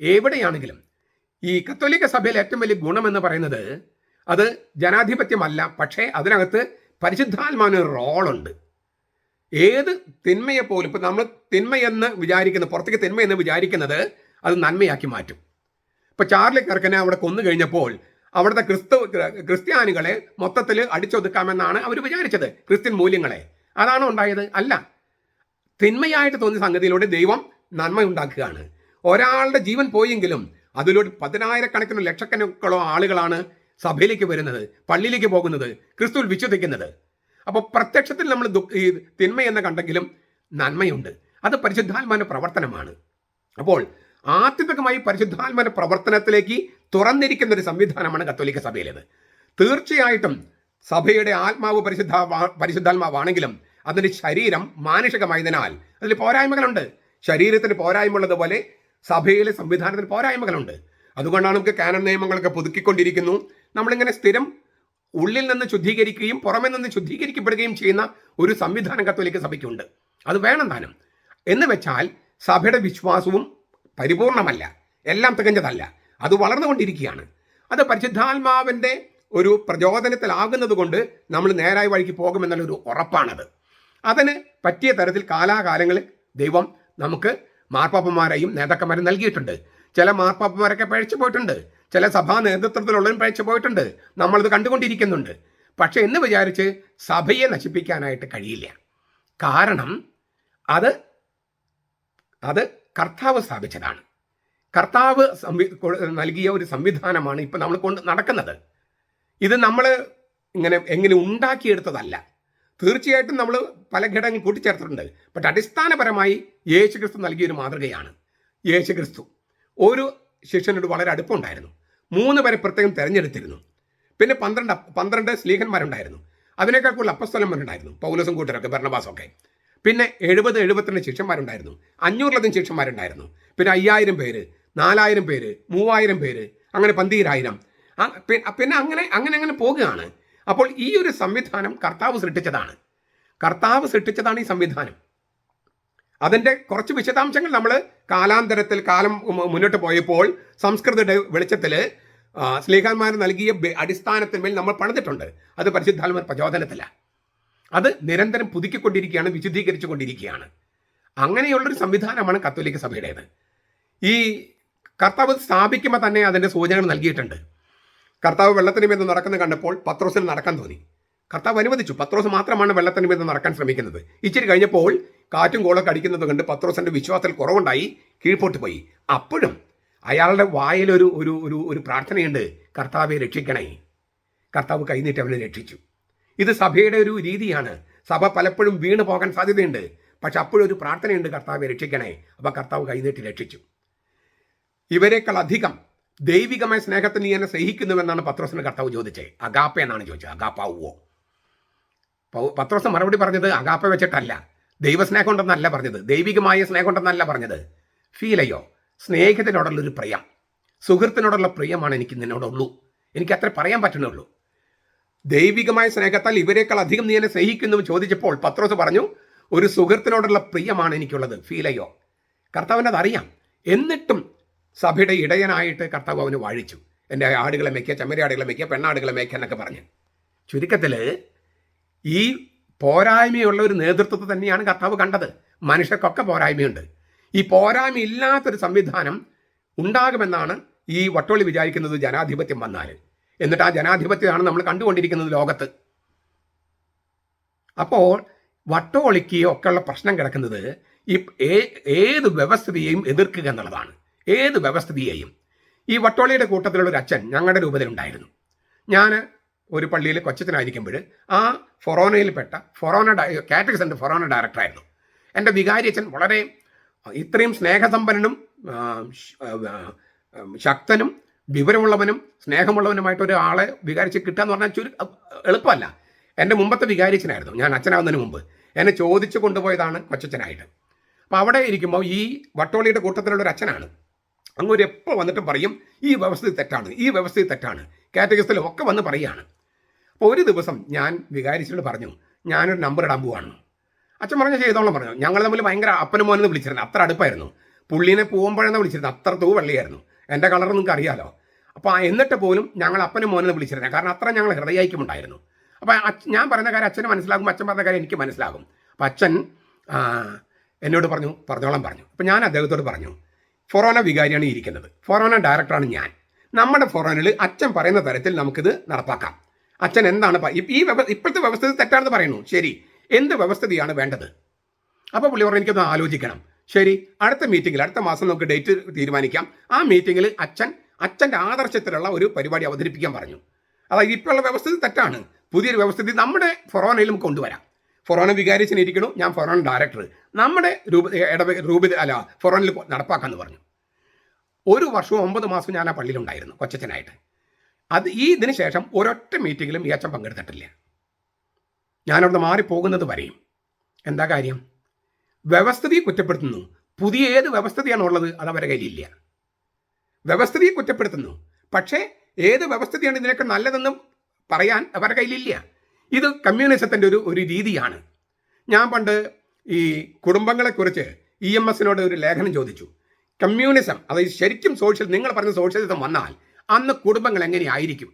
എവിടെയാണെങ്കിലും ഈ കത്തോലിക്ക സഭയിലെ ഏറ്റവും വലിയ ഗുണം എന്ന് പറയുന്നത് അത് ജനാധിപത്യമല്ല പക്ഷേ അതിനകത്ത് പരിശുദ്ധാത്മാവിന് റോളുണ്ട്. ഏത് തിന്മയെ പോലും ഇപ്പം നമ്മൾ തിന്മയെന്ന് വിചാരിക്കുന്ന പുറത്തേക്ക് തിന്മയെന്ന് വിചാരിക്കുന്നത് അത് നന്മയാക്കി മാറ്റും. ഇപ്പം ചാർലി കർക്കനെ അവിടെ കൊന്നു കഴിഞ്ഞപ്പോൾ അവിടുത്തെ ക്രിസ്തു ക്രിസ്ത്യാനികളെ മൊത്തത്തിൽ അടിച്ചൊതുക്കാമെന്നാണ് അവർ വിചാരിച്ചത് ക്രിസ്ത്യൻ മൂല്യങ്ങളെ. അതാണോ ഉണ്ടായത്? അല്ല. തിന്മയായിട്ട് തോന്നിയ സംഗതിയിലൂടെ ദൈവം നന്മ ഉണ്ടാക്കുകയാണ്. ഒരാളുടെ ജീവൻ പോയെങ്കിലും അതിലൂടെ പതിനായിരക്കണക്കിന് ലക്ഷക്കണക്കിനോ ആളുകളാണ് സഭയിലേക്ക് വരുന്നത് പള്ളിയിലേക്ക് പോകുന്നത് ക്രിസ്തുവിൽ വിശ്വസിക്കുന്നത്. അപ്പോൾ പ്രത്യക്ഷത്തിൽ നമ്മൾ ഈ ഈ തിന്മയെന്ന് കണ്ടെങ്കിലും നന്മയുണ്ട്. അത് പരിശുദ്ധാത്മാന പ്രവർത്തനമാണ്. അപ്പോൾ ആത്യന്തികമായി പരിശുദ്ധാത്മാന പ്രവർത്തനത്തിലേക്ക് തുറന്നിരിക്കുന്ന ഒരു സംവിധാനമാണ് കത്തോലിക്ക സഭയിലേത്. തീർച്ചയായിട്ടും സഭയുടെ ആത്മാവ് പരിശുദ്ധ പരിശുദ്ധാത്മാവാണെങ്കിലും അതിന്റെ ശരീരം മാനുഷികമായതിനാൽ അതിൽ പോരായ്മകളുണ്ട്. ശരീരത്തിന് പോരായ്മയുള്ളതുപോലെ സഭയിലെ സംവിധാനത്തിന് പോരായ്മകളുണ്ട്. അതുകൊണ്ടാണ് നമുക്ക് കാനൻ നിയമങ്ങളൊക്കെ പുതുക്കിക്കൊണ്ടിരിക്കുന്നു. നമ്മളിങ്ങനെ സ്ഥിരം ഉള്ളിൽ നിന്ന് ശുദ്ധീകരിക്കുകയും പുറമെ നിന്ന് ശുദ്ധീകരിക്കപ്പെടുകയും ചെയ്യുന്ന ഒരു സംവിധാനം കത്തോലിക്ക സഭയ്ക്കുണ്ട്. അത് വേണം താനും. എന്ന് വെച്ചാൽ സഭയുടെ വിശ്വാസവും പരിപൂർണമല്ല. എല്ലാം തികഞ്ഞതല്ല. അത് വളർന്നുകൊണ്ടിരിക്കുകയാണ്. അത് പരിശുദ്ധാത്മാവിന്റെ ഒരു പ്രചോദനത്തിലാകുന്നത് കൊണ്ട് നമ്മൾ നേരായ വഴിക്ക് പോകുമെന്നുള്ളൊരു ഉറപ്പാണത്. അതിന് പറ്റിയ തരത്തിൽ കാലാകാലങ്ങളിൽ ദൈവം നമുക്ക് മാർപ്പാപ്പന്മാരെയും നേതാക്കന്മാരെയും നൽകിയിട്ടുണ്ട്. ചില മാർപ്പാപ്പന്മാരൊക്കെ പഴിച്ചു പോയിട്ടുണ്ട്. ചില സഭാ നേതൃത്വത്തിലുള്ളവരും പഴിച്ചു പോയിട്ടുണ്ട്. നമ്മളിത് കണ്ടുകൊണ്ടിരിക്കുന്നുണ്ട്. പക്ഷെ എന്ന് വിചാരിച്ച് സഭയെ നശിപ്പിക്കാനായിട്ട് കഴിയില്ല. കാരണം അത് അത് കർത്താവ് സ്ഥാപിച്ചതാണ്. കർത്താവ് നൽകിയ ഒരു സംവിധാനമാണ് ഇപ്പം നമ്മൾ കൊണ്ട് നടക്കുന്നത്. ഇത് നമ്മൾ ഇങ്ങനെ എങ്ങനെ ഉണ്ടാക്കിയെടുത്തതല്ല. തീർച്ചയായിട്ടും നമ്മൾ പല ഘടകങ്ങൾ കൂട്ടിച്ചേർത്തിട്ടുണ്ട്. പക്ഷെ അടിസ്ഥാനപരമായി യേശുക്രിസ്തു നൽകിയൊരു മാതൃകയാണ് യേശുക്രിസ്തു. ഒരു ശിഷ്യനോട് വളരെ അടുപ്പമുണ്ടായിരുന്നു. മൂന്ന് പേരെ പ്രത്യേകം തിരഞ്ഞെടുത്തിരുന്നു. പിന്നെ പന്ത്രണ്ട് പന്ത്രണ്ട് സ്ലീഹന്മാരുണ്ടായിരുന്നു. അതിനേക്കാൾ കൂടുതൽ അപ്പസ്തലന്മാരുണ്ടായിരുന്നു. പൗലസും കൂട്ടരൊക്കെ ഭരണവാസമൊക്കെ പിന്നെ എഴുപത് എഴുപത്തിരണ്ട് ശിഷ്യന്മാരുണ്ടായിരുന്നു. അഞ്ഞൂറിലധികം ശിഷ്യന്മാരുണ്ടായിരുന്നു. പിന്നെ അയ്യായിരം പേര് നാലായിരം പേര് മൂവായിരം പേര് അങ്ങനെ പന്തീരായിരം. പിന്നെ അങ്ങനെ അങ്ങനെ അങ്ങനെ പോകുകയാണ് അപ്പോൾ ഈ ഒരു സംവിധാനം കർത്താവ് സൃഷ്ടിച്ചതാണ്. കർത്താവ് സൃഷ്ടിച്ചതാണ് ഈ സംവിധാനം. അതിന്റെ കുറച്ച് വിശദാംശങ്ങൾ നമ്മൾ കാലാന്തരത്തിൽ കാലം മുന്നോട്ട് പോയപ്പോൾ സംസ്കൃതയുടെ വെളിച്ചത്തിൽ സ്ലീഹാന്മാർ നൽകിയ അടിസ്ഥാനത്തിന്മേൽ നമ്മൾ പണിതിട്ടുണ്ട്. അത് പരിശുദ്ധാത്മ പ്രചോദനത്തില്ല അത് നിരന്തരം പുതുക്കിക്കൊണ്ടിരിക്കുകയാണ് വിശുദ്ധീകരിച്ചു കൊണ്ടിരിക്കുകയാണ് അങ്ങനെയുള്ളൊരു സംവിധാനമാണ് കത്തോലിക്ക സഭയുടേത്. ഈ കർത്താവ് സ്ഥാപിക്കുമ്പോൾ തന്നെ അതിന്റെ സൂചന നൽകിയിട്ടുണ്ട്. കർത്താവ് വെള്ളത്തിന് മേൽ നടക്കുന്നത് കണ്ടപ്പോൾ പത്രോസിന് നടക്കാൻ തോന്നി. കർത്താവ് അനുവദിച്ചു. പത്രോസ് മാത്രമാണ് വെള്ളത്തിന് മീതെ നടക്കാൻ ശ്രമിക്കുന്നത്. ഇച്ചിരി കഴിഞ്ഞപ്പോൾ കാറ്റും കോളൊക്കെ അടിക്കുന്നത് കണ്ട് പത്രോസിന്റെ വിശ്വാസത്തിൽ കുറവുണ്ടായി. കീഴ്പോട്ട് പോയി. അപ്പോഴും അയാളുടെ വായിലൊരു ഒരു ഒരു ഒരു പ്രാർത്ഥനയുണ്ട്. കർത്താവെ രക്ഷിക്കണേ. കർത്താവ് കൈനീട്ടി അവനെ രക്ഷിച്ചു. ഇത് സഭയുടെ ഒരു രീതിയാണ്. സഭ പലപ്പോഴും വീണ് പോകാൻ സാധ്യതയുണ്ട്. പക്ഷെ അപ്പോഴൊരു പ്രാർത്ഥനയുണ്ട്. കർത്താവെ രക്ഷിക്കണേ. അപ്പം കർത്താവ് കൈനീട്ടി രക്ഷിച്ചു. ഇവരെക്കാൾ അധികം ദൈവികമായ സ്നേഹത്തിന് നീ എന്നെ സ്നേഹിക്കുന്നുവെന്നാണ് പത്രോസിന് കർത്താവ് ചോദിച്ചത് അഗാപ്പ എന്നാണ് ചോദിച്ചത്. അഗാപ്പാവോ? പത്രോസ് മറുപടി പറഞ്ഞത് അഗാപ്പ വെച്ചിട്ടല്ല. ദൈവസ്നേഹം ഉണ്ടെന്നല്ല പറഞ്ഞത്. ദൈവികമായ സ്നേഹം ഉണ്ടെന്നല്ല പറഞ്ഞത്. ഫീലയോ സ്നേഹത്തിനോടുള്ളൊരു പ്രിയം. സുഹൃത്തിനോടുള്ള പ്രിയമാണ് എനിക്ക് നിന്നോടുള്ളൂ. എനിക്ക് അത്ര പറയാൻ പറ്റുന്നുള്ളൂ. ദൈവികമായ സ്നേഹത്താൽ ഇവരെക്കാൾ അധികം നീ എന്നെ സ്നേഹിക്കുന്നു ചോദിച്ചപ്പോൾ പത്രോസ് പറഞ്ഞു ഒരു സുഹൃത്തിനോടുള്ള പ്രിയമാണ് എനിക്കുള്ളത്. ഫീൽ ഫീലയോ കർത്താവിന്റെ അതറിയാം എന്നിട്ടും സഭയുടെ ഇടയനായിട്ട് കർത്താവ് അവന് വാഴിച്ചു. എന്റെ ആടുകളെ മേയ്ക്കുക ചെമ്മരിയാടുകളെ മേയ്ക്കുക പെണ്ണാടുകളെ മേയ്ക്കുക എന്നൊക്കെ പറഞ്ഞ്. ചുരുക്കത്തിൽ ഈ പോരായ്മയുള്ള ഒരു നേതൃത്വത്തെ തന്നെയാണ് കർത്താവ് കണ്ടത്. മനുഷ്യർക്കൊക്കെ പോരായ്മയുണ്ട്. ഈ പോരായ്മ ഇല്ലാത്തൊരു സംവിധാനം ഉണ്ടാകുമെന്നാണ് ഈ വട്ടോളി വിചാരിക്കുന്നത് ജനാധിപത്യം വന്നാൽ എന്നിട്ട് ആ ജനാധിപത്യമാണ് നമ്മൾ കണ്ടുകൊണ്ടിരിക്കുന്നത് ലോകത്ത്. അപ്പോൾ വട്ടോളിക്ക് ഒക്കെയുള്ള പ്രശ്നം കിടക്കുന്നത് ഈ ഏത് വ്യവസ്ഥിതിയെയും എതിർക്കുക എന്നുള്ളതാണ്. ഏത് വ്യവസ്ഥിതിയെയും ഈ വട്ടോളിയുടെ കൂട്ടത്തിലുള്ള ഒരു അച്ഛൻ ഞങ്ങളുടെ രൂപത്തിലുണ്ടായിരുന്നു. ഞാൻ ഒരു പള്ളിയിൽ കൊച്ചത്തിനായിരിക്കുമ്പോൾ ആ ഫൊറോനയിൽപ്പെട്ട ഫൊറോന കാറ്റഗറിന്റെ ഫൊറോന ഡയറക്ടറായിരുന്നു. എന്റെ വികാരി അച്ഛൻ വളരെ ഇത്രയും സ്നേഹസമ്പന്നനും ശക്തനും വിവരമുള്ളവനും സ്നേഹമുള്ളവനുമായിട്ട് ഒരാളെ വികാരിച്ച് കിട്ടുക എന്ന് പറഞ്ഞാൽ ചുരു എളുപ്പമല്ല. എന്റെ മുമ്പത്തെ വികാരിച്ചനായിരുന്നു ഞാൻ അച്ഛനാവുന്നതിന് മുമ്പ് എന്നെ ചോദിച്ചു കൊണ്ടുപോയതാണ് കൊച്ചച്ഛനായിട്ട്. അപ്പോൾ അവിടെ ഇരിക്കുമ്പോൾ ഈ വട്ടോളിയുടെ കൂട്ടത്തിലുള്ള ഒരു അച്ഛനാണ്. അങ്ങോട്ട് എപ്പോൾ വന്നിട്ടും പറയും ഈ വ്യവസ്ഥ തെറ്റാണ് ഈ വ്യവസ്ഥ തെറ്റാണ്. കാറ്റഗറിസ്റ്റിലും ഒക്കെ വന്ന് പറയുകയാണ്. അപ്പോൾ ഒരു ദിവസം ഞാൻ വികാരിച്ചിട്ട് പറഞ്ഞു ഞാനൊരു നമ്പർ ഇടാൻ പോവാണ്. അച്ഛൻ പറഞ്ഞ ചെയ്തോളം പറഞ്ഞു. ഞങ്ങൾ തമ്മിൽ ഭയങ്കര അപ്പനും മോനെന്ന് വിളിച്ചിരുന്നു അത്ര അടുപ്പായിരുന്നു. പുള്ളീനെ പോകുമ്പോഴെന്ന് വിളിച്ചിരുന്നു അത്ര തൂ വെള്ളിയായിരുന്നു. എന്റെ കളർ നിങ്ങൾക്ക് അറിയാലോ. അപ്പോൾ എന്നിട്ട് പോലും ഞങ്ങൾ അപ്പനും മോനെന്ന് വിളിച്ചിരുന്നത് കാരണം അത്ര ഞങ്ങൾ ഹൃദയൈക്യമുണ്ടായിരുന്നു അപ്പോൾ ഞാൻ പറയുന്ന കാര്യം അച്ഛന് മനസ്സിലാകും അച്ഛൻ പറഞ്ഞ കാര്യം എനിക്ക് മനസ്സിലാകും. അപ്പം അച്ഛൻ എന്നോട് പറഞ്ഞു പറഞ്ഞോളം പറഞ്ഞു. അപ്പം ഞാൻ അദ്ദേഹത്തോട് പറഞ്ഞു ഫൊറോന വികാരിയാണ് ഇരിക്കുന്നത്. ഫൊറോന ഡയറക്ടറാണ് ഞാൻ. നമ്മുടെ ഫൊറോനയിൽ അച്ഛൻ പറയുന്ന തരത്തിൽ നമുക്കിത് നടപ്പാക്കാം. അച്ഛൻ എന്താണ് ഈ- ഇപ്പോഴത്തെ വ്യവസ്ഥിതി തെറ്റാണെന്ന് പറയുന്നു. ശരി. എന്ത് വ്യവസ്ഥിതിയാണ് വേണ്ടത്? അപ്പോൾ പുള്ളി പറഞ്ഞു എനിക്കൊന്ന് ആലോചിക്കണം. ശരി. അടുത്ത മീറ്റിംഗിൽ അടുത്ത മാസം നമുക്ക് ഡേറ്റ് തീരുമാനിക്കാം. ആ മീറ്റിങ്ങിൽ അച്ഛൻ അച്ഛന്റെ ആദർശത്തിലുള്ള ഒരു പരിപാടി അവതരിപ്പിക്കാൻ പറഞ്ഞു. അതായത് ഇപ്പോഴുള്ള വ്യവസ്ഥിതി തെറ്റാണ്. പുതിയൊരു വ്യവസ്ഥിതി നമ്മുടെ ഫൊറോനയിലും കൊണ്ടുവരാം. ഫൊറോന വികാരിച്ചിന് ഇരിക്കണു ഞാൻ ഫൊറോന ഡയറക്ടർ നമ്മുടെ രൂപ രൂപ അല്ല ഫൊറോനിൽ നടപ്പാക്കാമെന്ന് പറഞ്ഞു. ഒരു വർഷവും ഒമ്പത് മാസവും ഞാൻ ആ പള്ളിയിലുണ്ടായിരുന്നു കൊച്ചച്ഛനായിട്ട്. അത് ഈ ഇതിന് ശേഷം ഒരൊറ്റ മീറ്റിങ്ങിലും ഈ അച്ഛൻ പങ്കെടുത്തിട്ടില്ല. ഞാനവിടുന്ന് മാറിപ്പോകുന്നത് വരെയും. എന്താ കാര്യം? വ്യവസ്ഥിതിയെ കുറ്റപ്പെടുത്തുന്നു. പുതിയ ഏത് വ്യവസ്ഥിതിയാണ് ഉള്ളത് അത് അവരുടെ കയ്യിലില്ല. വ്യവസ്ഥിതിയെ കുറ്റപ്പെടുത്തുന്നു. പക്ഷേ ഏത് വ്യവസ്ഥിതിയാണ് ഇതിനൊക്കെ നല്ലതെന്നും പറയാൻ അവരുടെ കയ്യിലില്ല. ഇത് കമ്മ്യൂണിസത്തിന്റെ ഒരു ഒരു രീതിയാണ്. ഞാൻ പണ്ട് ഈ കുടുംബങ്ങളെക്കുറിച്ച് ഇ എം എസിനോട് ഒരു ലേഖനം ചോദിച്ചു. കമ്മ്യൂണിസം അതായത് ശരിക്കും സോഷ്യൽ നിങ്ങൾ പറഞ്ഞ സോഷ്യലിസം വന്നാൽ അന്ന് കുടുംബങ്ങൾ എങ്ങനെയായിരിക്കും?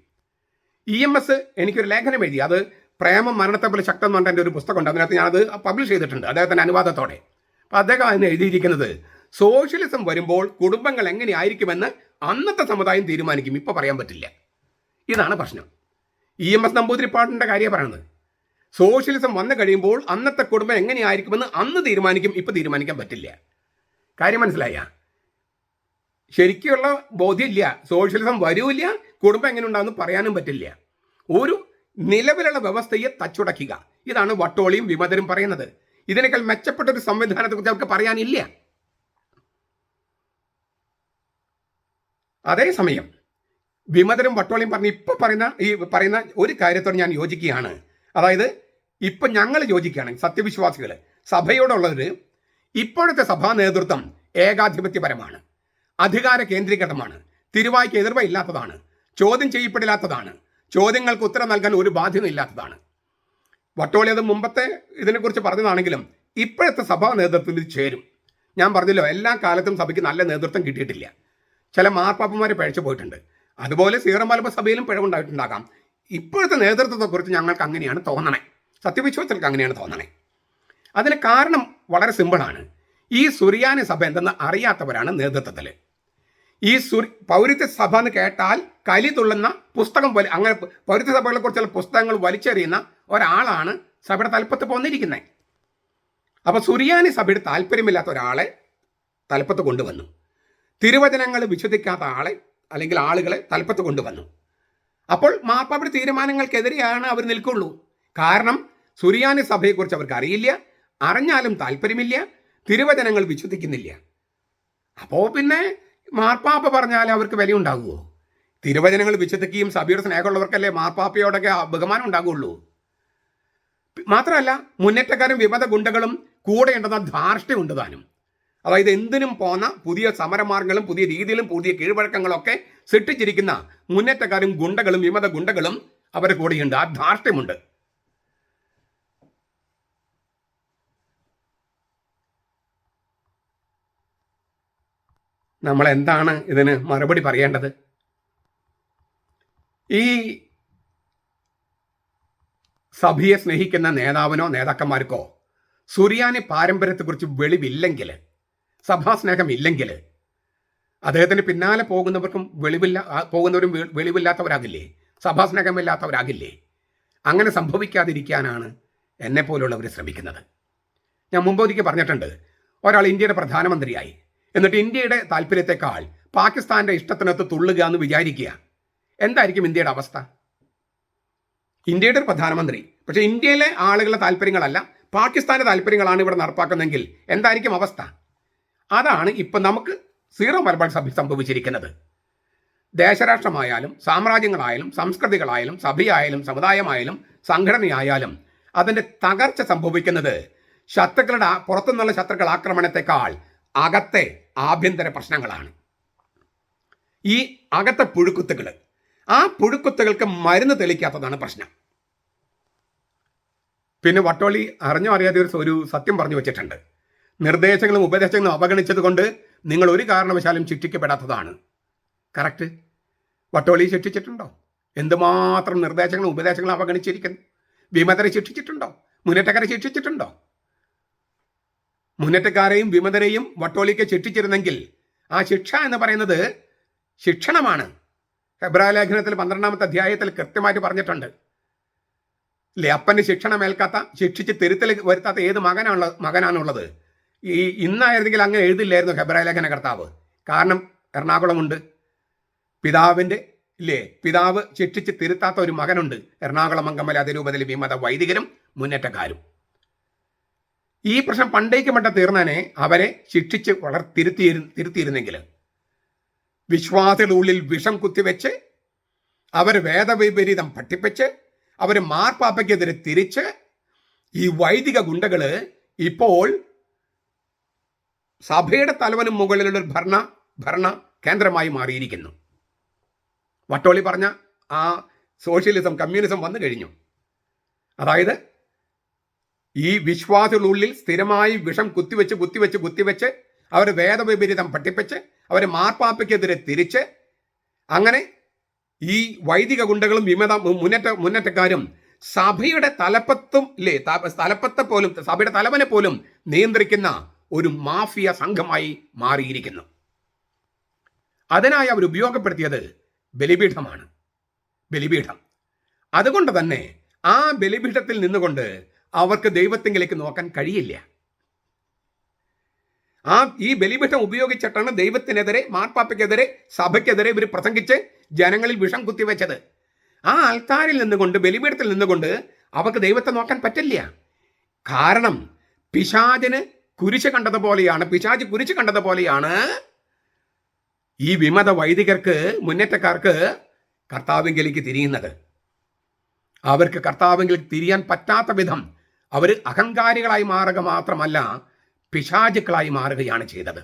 ഇ എം എസ് എനിക്കൊരു ലേഖനം എഴുതി. അത് പ്രേമം മരണത്തെ പോലെ ശക്തം എന്ന് പറഞ്ഞ എന്റെ ഒരു പുസ്തകമുണ്ട്. അതിനകത്ത് ഞാനത് പബ്ലിഷ് ചെയ്തിട്ടുണ്ട്. അദ്ദേഹത്തിന്റെ അനുവാദത്തോടെ. അപ്പോൾ അദ്ദേഹം അതിന് എഴുതിയിരിക്കുന്നത് സോഷ്യലിസം വരുമ്പോൾ കുടുംബങ്ങൾ എങ്ങനെയായിരിക്കുമെന്ന് അന്നത്തെ സമുദായം തീരുമാനിക്കും. ഇപ്പോൾ പറയാൻ പറ്റില്ല. ഇതാണ് പ്രശ്നം. ഇ എം എസ് നമ്പൂതിരിപ്പാട്ടിന്റെ കാര്യം പറയുന്നത്. സോഷ്യലിസം വന്നു കഴിയുമ്പോൾ അന്നത്തെ കുടുംബം എങ്ങനെയായിരിക്കുമെന്ന് അന്ന് തീരുമാനിക്കും ഇപ്പം തീരുമാനിക്കാൻ പറ്റില്ല. കാര്യം മനസ്സിലായ? ശരിക്കുള്ള ബോധ്യമില്ല സോഷ്യലിസം വരൂല്ല കുടുംബം എങ്ങനെ ഉണ്ടാകുന്നു പറയാനും പറ്റില്ല. ഒരു നിലവിലുള്ള വ്യവസ്ഥയെ തച്ചുടയ്ക്കുക ഇതാണ് വട്ടോളിയും വിമതരും പറയുന്നത്. ഇതിനേക്കാൾ മെച്ചപ്പെട്ട ഒരു സംവിധാനത്തെക്കുറിച്ച് അവർക്ക് പറയാനില്ല. അതേസമയം വിമതരും വട്ടോളിയും പറഞ്ഞ് ഇപ്പൊ പറയുന്ന ഈ പറയുന്ന ഒരു കാര്യത്തോട് ഞാൻ യോജിക്കുകയാണ്. അതായത് ഇപ്പൊ ഞങ്ങൾ യോജിക്കുകയാണ് സത്യവിശ്വാസികൾ സഭയോടുള്ളവര് ഇപ്പോഴത്തെ സഭാ നേതൃത്വം ഏകാധിപത്യപരമാണ്. അധികാര കേന്ദ്രീകൃതമാണ്. തിരുവായ്ക്ക് എതിർവ ഇല്ലാത്തതാണ്. ചോദ്യം ചെയ്യപ്പെടില്ലാത്തതാണ്. ചോദ്യങ്ങൾക്ക് ഉത്തരം നൽകാൻ ഒരു ബാധ്യത ഇല്ലാത്തതാണ്. വട്ടോളി അത് മുമ്പത്തെ ഇതിനെക്കുറിച്ച് പറഞ്ഞതാണെങ്കിലും ഇപ്പോഴത്തെ സഭാ നേതൃത്വത്തിൽ ചേരും. ഞാൻ പറഞ്ഞല്ലോ എല്ലാ കാലത്തും സഭയ്ക്ക് നല്ല നേതൃത്വം കിട്ടിയിട്ടില്ല. ചില മാർപ്പാപ്പന്മാരെ പഴച്ചു പോയിട്ടുണ്ട്. അതുപോലെ സീറം മലബ സഭയിലും പിഴവുണ്ടായിട്ടുണ്ടാകാം ഇപ്പോഴത്തെ നേതൃത്വത്തെക്കുറിച്ച് ഞങ്ങൾക്ക് അങ്ങനെയാണ് തോന്നണേ. സത്യവിശ്വാസത്തിലേക്ക് അങ്ങനെയാണ് തോന്നണേ. അതിന് കാരണം വളരെ സിമ്പിളാണ് ഈ സുറിയാനി സഭ എന്തെന്ന് അറിയാത്തവരാണ് നേതൃത്വത്തിൽ ഈ സുരി പൗരത്യ സഭ എന്ന് കേട്ടാൽ കലി തുള്ളുന്ന പുസ്തകം പോലെ അങ്ങനെ പൗരത്യ സഭകളെ കുറിച്ചുള്ള പുസ്തകങ്ങൾ വലിച്ചെറിയുന്ന ഒരാളാണ് സഭയുടെ തലപ്പത്ത് പോന്നിരിക്കുന്നത് അപ്പോൾ സുറിയാനി സഭയുടെ താല്പര്യമില്ലാത്ത ഒരാളെ തലപ്പത്ത് കൊണ്ടുവന്നു. തിരുവചനങ്ങൾ വിശ്വസിക്കാത്ത ആളെ അല്ലെങ്കിൽ ആളുകളെ തലപ്പത്ത് കൊണ്ടുവന്നു. അപ്പോൾ മാർപ്പാപ്പയുടെ തീരുമാനങ്ങൾക്കെതിരെയാണ് അവർ നിൽക്കുള്ളൂ. കാരണം സുറിയാനി സഭയെക്കുറിച്ച് അവർക്ക് അറിയില്ല അറിഞ്ഞാലും താല്പര്യമില്ല തിരുവചനങ്ങൾ വിശ്വസിക്കുന്നില്ല. അപ്പോൾ പിന്നെ മാർപ്പാപ്പ പറഞ്ഞാൽ അവർക്ക് വിലയുണ്ടാകുമോ തിരുവചനങ്ങൾ വിശ്വസിക്കുകയും സഭയുടെ സ്നേഹമുള്ളവർക്കല്ലേ മാർപ്പാപ്പയോടൊക്കെ ബഹുമാനം ഉണ്ടാകുള്ളൂ മാത്രമല്ല മുന്നേറ്റക്കാരും വിമത ഗുണ്ടകളും കൂടെയുണ്ടെന്ന ധാർഷ്ട്യമുണ്ട് താനും. അതായത് എന്തിനും പോന്ന പുതിയ സമരമാർഗങ്ങളും പുതിയ രീതിയിലും പുതിയ കീഴ്വഴക്കങ്ങളൊക്കെ സൃഷ്ടിച്ചിരിക്കുന്ന മുന്നേറ്റക്കാരും ഗുണ്ടകളും വിമത ഗുണ്ടകളും അവരുടെ കൂടെയുണ്ട്. ആ ധാർഷ്ട്യമുണ്ട്. നമ്മൾ എന്താണ് ഇതിന് മറുപടി പറയേണ്ടത്? ഈ സഭയെ സ്നേഹിക്കുന്ന നേതാവിനോ നേതാക്കന്മാർക്കോ സുറിയാനി പാരമ്പര്യത്തെക്കുറിച്ച് വെളിവില്ലെങ്കിൽ സഭാസ്നേഹം ഇല്ലെങ്കിൽ അദ്ദേഹത്തിന് പിന്നാലെ പോകുന്നവർക്കും വെളിവില്ല പോകുന്നവരും വെളിവില്ലാത്തവരാകില്ലേ? സഭാസ്നേഹമില്ലാത്തവരാകില്ലേ? അങ്ങനെ സംഭവിക്കാതിരിക്കാനാണ് എന്നെ പോലുള്ളവർ ശ്രമിക്കുന്നത്. ഞാൻ മുമ്പ് ഒരിക്കൽ പറഞ്ഞിട്ടുണ്ട് ഒരാൾ ഇന്ത്യയുടെ പ്രധാനമന്ത്രിയായി. എന്നിട്ട് ഇന്ത്യയുടെ താല്പര്യത്തെക്കാൾ പാകിസ്ഥാന്റെ ഇഷ്ടത്തിനകത്ത് തുള്ളുക എന്ന് വിചാരിക്കുക. എന്തായിരിക്കും ഇന്ത്യയുടെ അവസ്ഥ? ഇന്ത്യയുടെ ഒരു പ്രധാനമന്ത്രി. പക്ഷേ ഇന്ത്യയിലെ ആളുകളുടെ താല്പര്യങ്ങളല്ല പാകിസ്ഥാന്റെ താല്പര്യങ്ങളാണ് ഇവിടെ നടപ്പാക്കുന്നതെങ്കിൽ എന്തായിരിക്കും അവസ്ഥ? അതാണ് ഇപ്പം നമുക്ക് സീറോ മലബാർ സഭ സംഭവിച്ചിരിക്കുന്നത്. ദേശരാഷ്ട്രമായാലും സാമ്രാജ്യങ്ങളായാലും സംസ്കൃതികളായാലും സഭയായാലും സമുദായമായാലും സംഘടനയായാലും അതിന്റെ തകർച്ച സംഭവിക്കുന്നത് ശത്രുക്കളുടെ പുറത്തുനിന്നുള്ള ശത്രുക്കൾ ആക്രമണത്തെക്കാൾ അകത്തെ ആഭ്യന്തര പ്രശ്നങ്ങളാണ്. ഈ അകത്തെ പുഴുക്കുത്തുകൾ ആ പുഴുക്കുത്തുകൾക്ക് മരുന്ന് തെളിക്കാത്തതാണ് പ്രശ്നം. പിന്നെ വട്ടോളി അറിഞ്ഞോ അറിയാതെ ഒരു ഒരു സത്യം പറഞ്ഞു വെച്ചിട്ടുണ്ട്. നിർദ്ദേശങ്ങളും ഉപദേശങ്ങളും അവഗണിച്ചതുകൊണ്ട് നിങ്ങൾ ഒരു കാരണവശാലും ശിക്ഷിക്കപ്പെടാത്തതാണ്. കറക്റ്റ് വട്ടോളി ശിക്ഷിച്ചിട്ടുണ്ടോ? എന്തുമാത്രം നിർദ്ദേശങ്ങളും ഉപദേശങ്ങളും അവഗണിച്ചിരിക്കുന്നു? വിമതരെ ശിക്ഷിച്ചിട്ടുണ്ടോ? മുന്നേറ്റക്കാരെ ശിക്ഷിച്ചിട്ടുണ്ടോ? മുന്നേറ്റക്കാരെയും വിമതരെയും വട്ടോളിക്ക് ശിക്ഷിച്ചിരുന്നെങ്കിൽ ആ ശിക്ഷ എന്ന് പറയുന്നത് ശിക്ഷണമാണ്. ഫെബ്രുവരി ലേഖനത്തിൽ പന്ത്രണ്ടാമത്തെ അധ്യായത്തിൽ കൃത്യമായിട്ട് പറഞ്ഞിട്ടുണ്ട്. അല്ലേ അപ്പന് ശിക്ഷണമേൽക്കാത്ത ശിക്ഷിച്ച് തിരുത്തൽ വരുത്താത്ത ഏത് മകനാണുള്ള മകനാണുള്ളത്? ഈ ഇന്നായിരുന്നെങ്കിൽ അങ്ങനെ എഴുതില്ലായിരുന്നു ഹെബ്രായ ലേഖന കർത്താവ്. കാരണം എറണാകുളമുണ്ട്. പിതാവിന്റെ ഇല്ലേ? പിതാവ് ശിക്ഷിച്ച് തിരുത്താത്ത ഒരു മകനുണ്ട്. എറണാകുളം അങ്കമല അതിരൂപതയിൽ വിമത വൈദികരും മുന്നേറ്റക്കാരും. ഈ പ്രശ്നം പണ്ടേക്ക് മട്ട തീർന്നാനെ അവരെ ശിക്ഷിച്ച് വളർ തിരുത്തി തിരുത്തിയിരുന്നെങ്കിൽ വിശ്വാസികളുള്ളിൽ വിഷം കുത്തിവെച്ച് അവർ വേദവിപരീതം പഠിപ്പിച്ച് അവർ മാർപ്പാപ്പയ്ക്കെതിരെ തിരിച്ച് ഈ വൈദിക ഗുണ്ടകൾ ഇപ്പോൾ സഭയുടെ തലവനും മുകളിലുള്ള ഒരു ഭരണ ഭരണ കേന്ദ്രമായി മാറിയിരിക്കുന്നു. വട്ടോളി പറഞ്ഞ ആ സോഷ്യലിസം കമ്മ്യൂണിസം വന്നു കഴിഞ്ഞു. അതായത് ഈ വിശ്വാസികളുള്ളിൽ സ്ഥിരമായി വിഷം കുത്തിവെച്ച് കുത്തിവെച്ച് കുത്തിവെച്ച് അവർ വേദവിപരീതം പഠിപ്പിച്ച് അവരെ മാർപ്പാപ്പയ്ക്കെതിരെ തിരിച്ച് അങ്ങനെ ഈ വൈദിക ഗുണ്ടകളും വിമത മുന്നേറ്റ മുന്നേറ്റക്കാരും സഭയുടെ തലപ്പത്തും ഇല്ലേ തലപ്പത്തെ പോലും സഭയുടെ തലവനെ പോലും നിയന്ത്രിക്കുന്ന ഒരു മാഫിയ സംഘമായി മാറിയിരിക്കുന്നു. അതിനായി അവർ ഉപയോഗപ്പെടുത്തിയത് ബലിപീഠമാണ്. ബലിപീഠം. അതുകൊണ്ട് തന്നെ ആ ബലിപീഠത്തിൽ നിന്നുകൊണ്ട് അവർക്ക് ദൈവത്തെങ്കിലേക്ക് നോക്കാൻ കഴിയില്ല. ആ ഈ ബലിപീഠം ഉപയോഗിച്ചിട്ടാണ് ദൈവത്തിനെതിരെ മാർപ്പാപ്പയ്ക്കെതിരെ സഭയ്ക്കെതിരെ ഇവർ പ്രസംഗിച്ച് ജനങ്ങളിൽ വിഷം കുത്തിവെച്ചത്. ആ ആൾക്കാരിൽ നിന്നുകൊണ്ട് ബലിപീഠത്തിൽ നിന്നുകൊണ്ട് അവർക്ക് ദൈവത്തെ നോക്കാൻ പറ്റില്ല. കാരണം പിശാചിന് കുരിശ് കണ്ടതുപോലെയാണ് പിശാജ് കുരിശ് കണ്ടതുപോലെയാണ് ഈ വിമത വൈദികർക്ക് മുന്നേറ്റക്കാർക്ക് കർത്താവിങ്കിലേക്ക് തിരിയുന്നത്. അവർക്ക് കർത്താവിങ്കിൽ തിരിയാൻ പറ്റാത്ത വിധം അവർ അഹങ്കാരികളായി മാറുക മാത്രമല്ല പിശാചുക്കളായി മാറുകയാണ് ചെയ്തത്.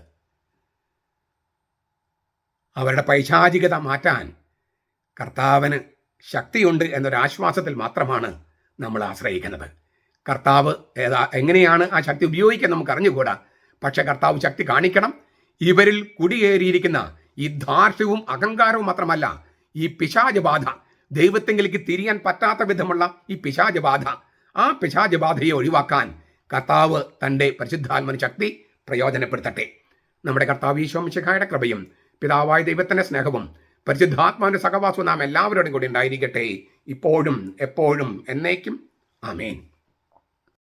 അവരുടെ പൈശാചികത മാറ്റാൻ കർത്താവിന് ശക്തിയുണ്ട് എന്നൊരാശ്വാസത്തിൽ മാത്രമാണ് നമ്മൾ ആശ്രയിക്കുന്നത്. കർത്താവ് ഏതാ എങ്ങനെയാണ് ആ ശക്തി ഉപയോഗിക്കാൻ നമുക്ക് അറിഞ്ഞുകൂടാ? പക്ഷെ കർത്താവ് ശക്തി കാണിക്കണം. ഇവരിൽ കുടിയേറിയിരിക്കുന്ന ഈ ധാർഷ്യവും അഹങ്കാരവും മാത്രമല്ല ഈ പിശാചബാധ ദൈവത്തെങ്കിലേക്ക് തിരിയാൻ പറ്റാത്ത വിധമുള്ള ഈ പിശാചബാധ ആ പിശാചബാധയെ ഒഴിവാക്കാൻ കർത്താവ് തന്റെ പരിശുദ്ധാത്മന ശക്തി പ്രയോജനപ്പെടുത്തട്ടെ. നമ്മുടെ കർത്താവ് ഈശോമിശിഖായുടെ കൃപയും പിതാവായ ദൈവത്തിന്റെ സ്നേഹവും പരിശുദ്ധാത്മാവിന്റെ സഹവാസവും നാം എല്ലാവരോടും കൂടി ഉണ്ടായിരിക്കട്ടെ. ഇപ്പോഴും എപ്പോഴും എന്നേക്കും. ആമേൻ.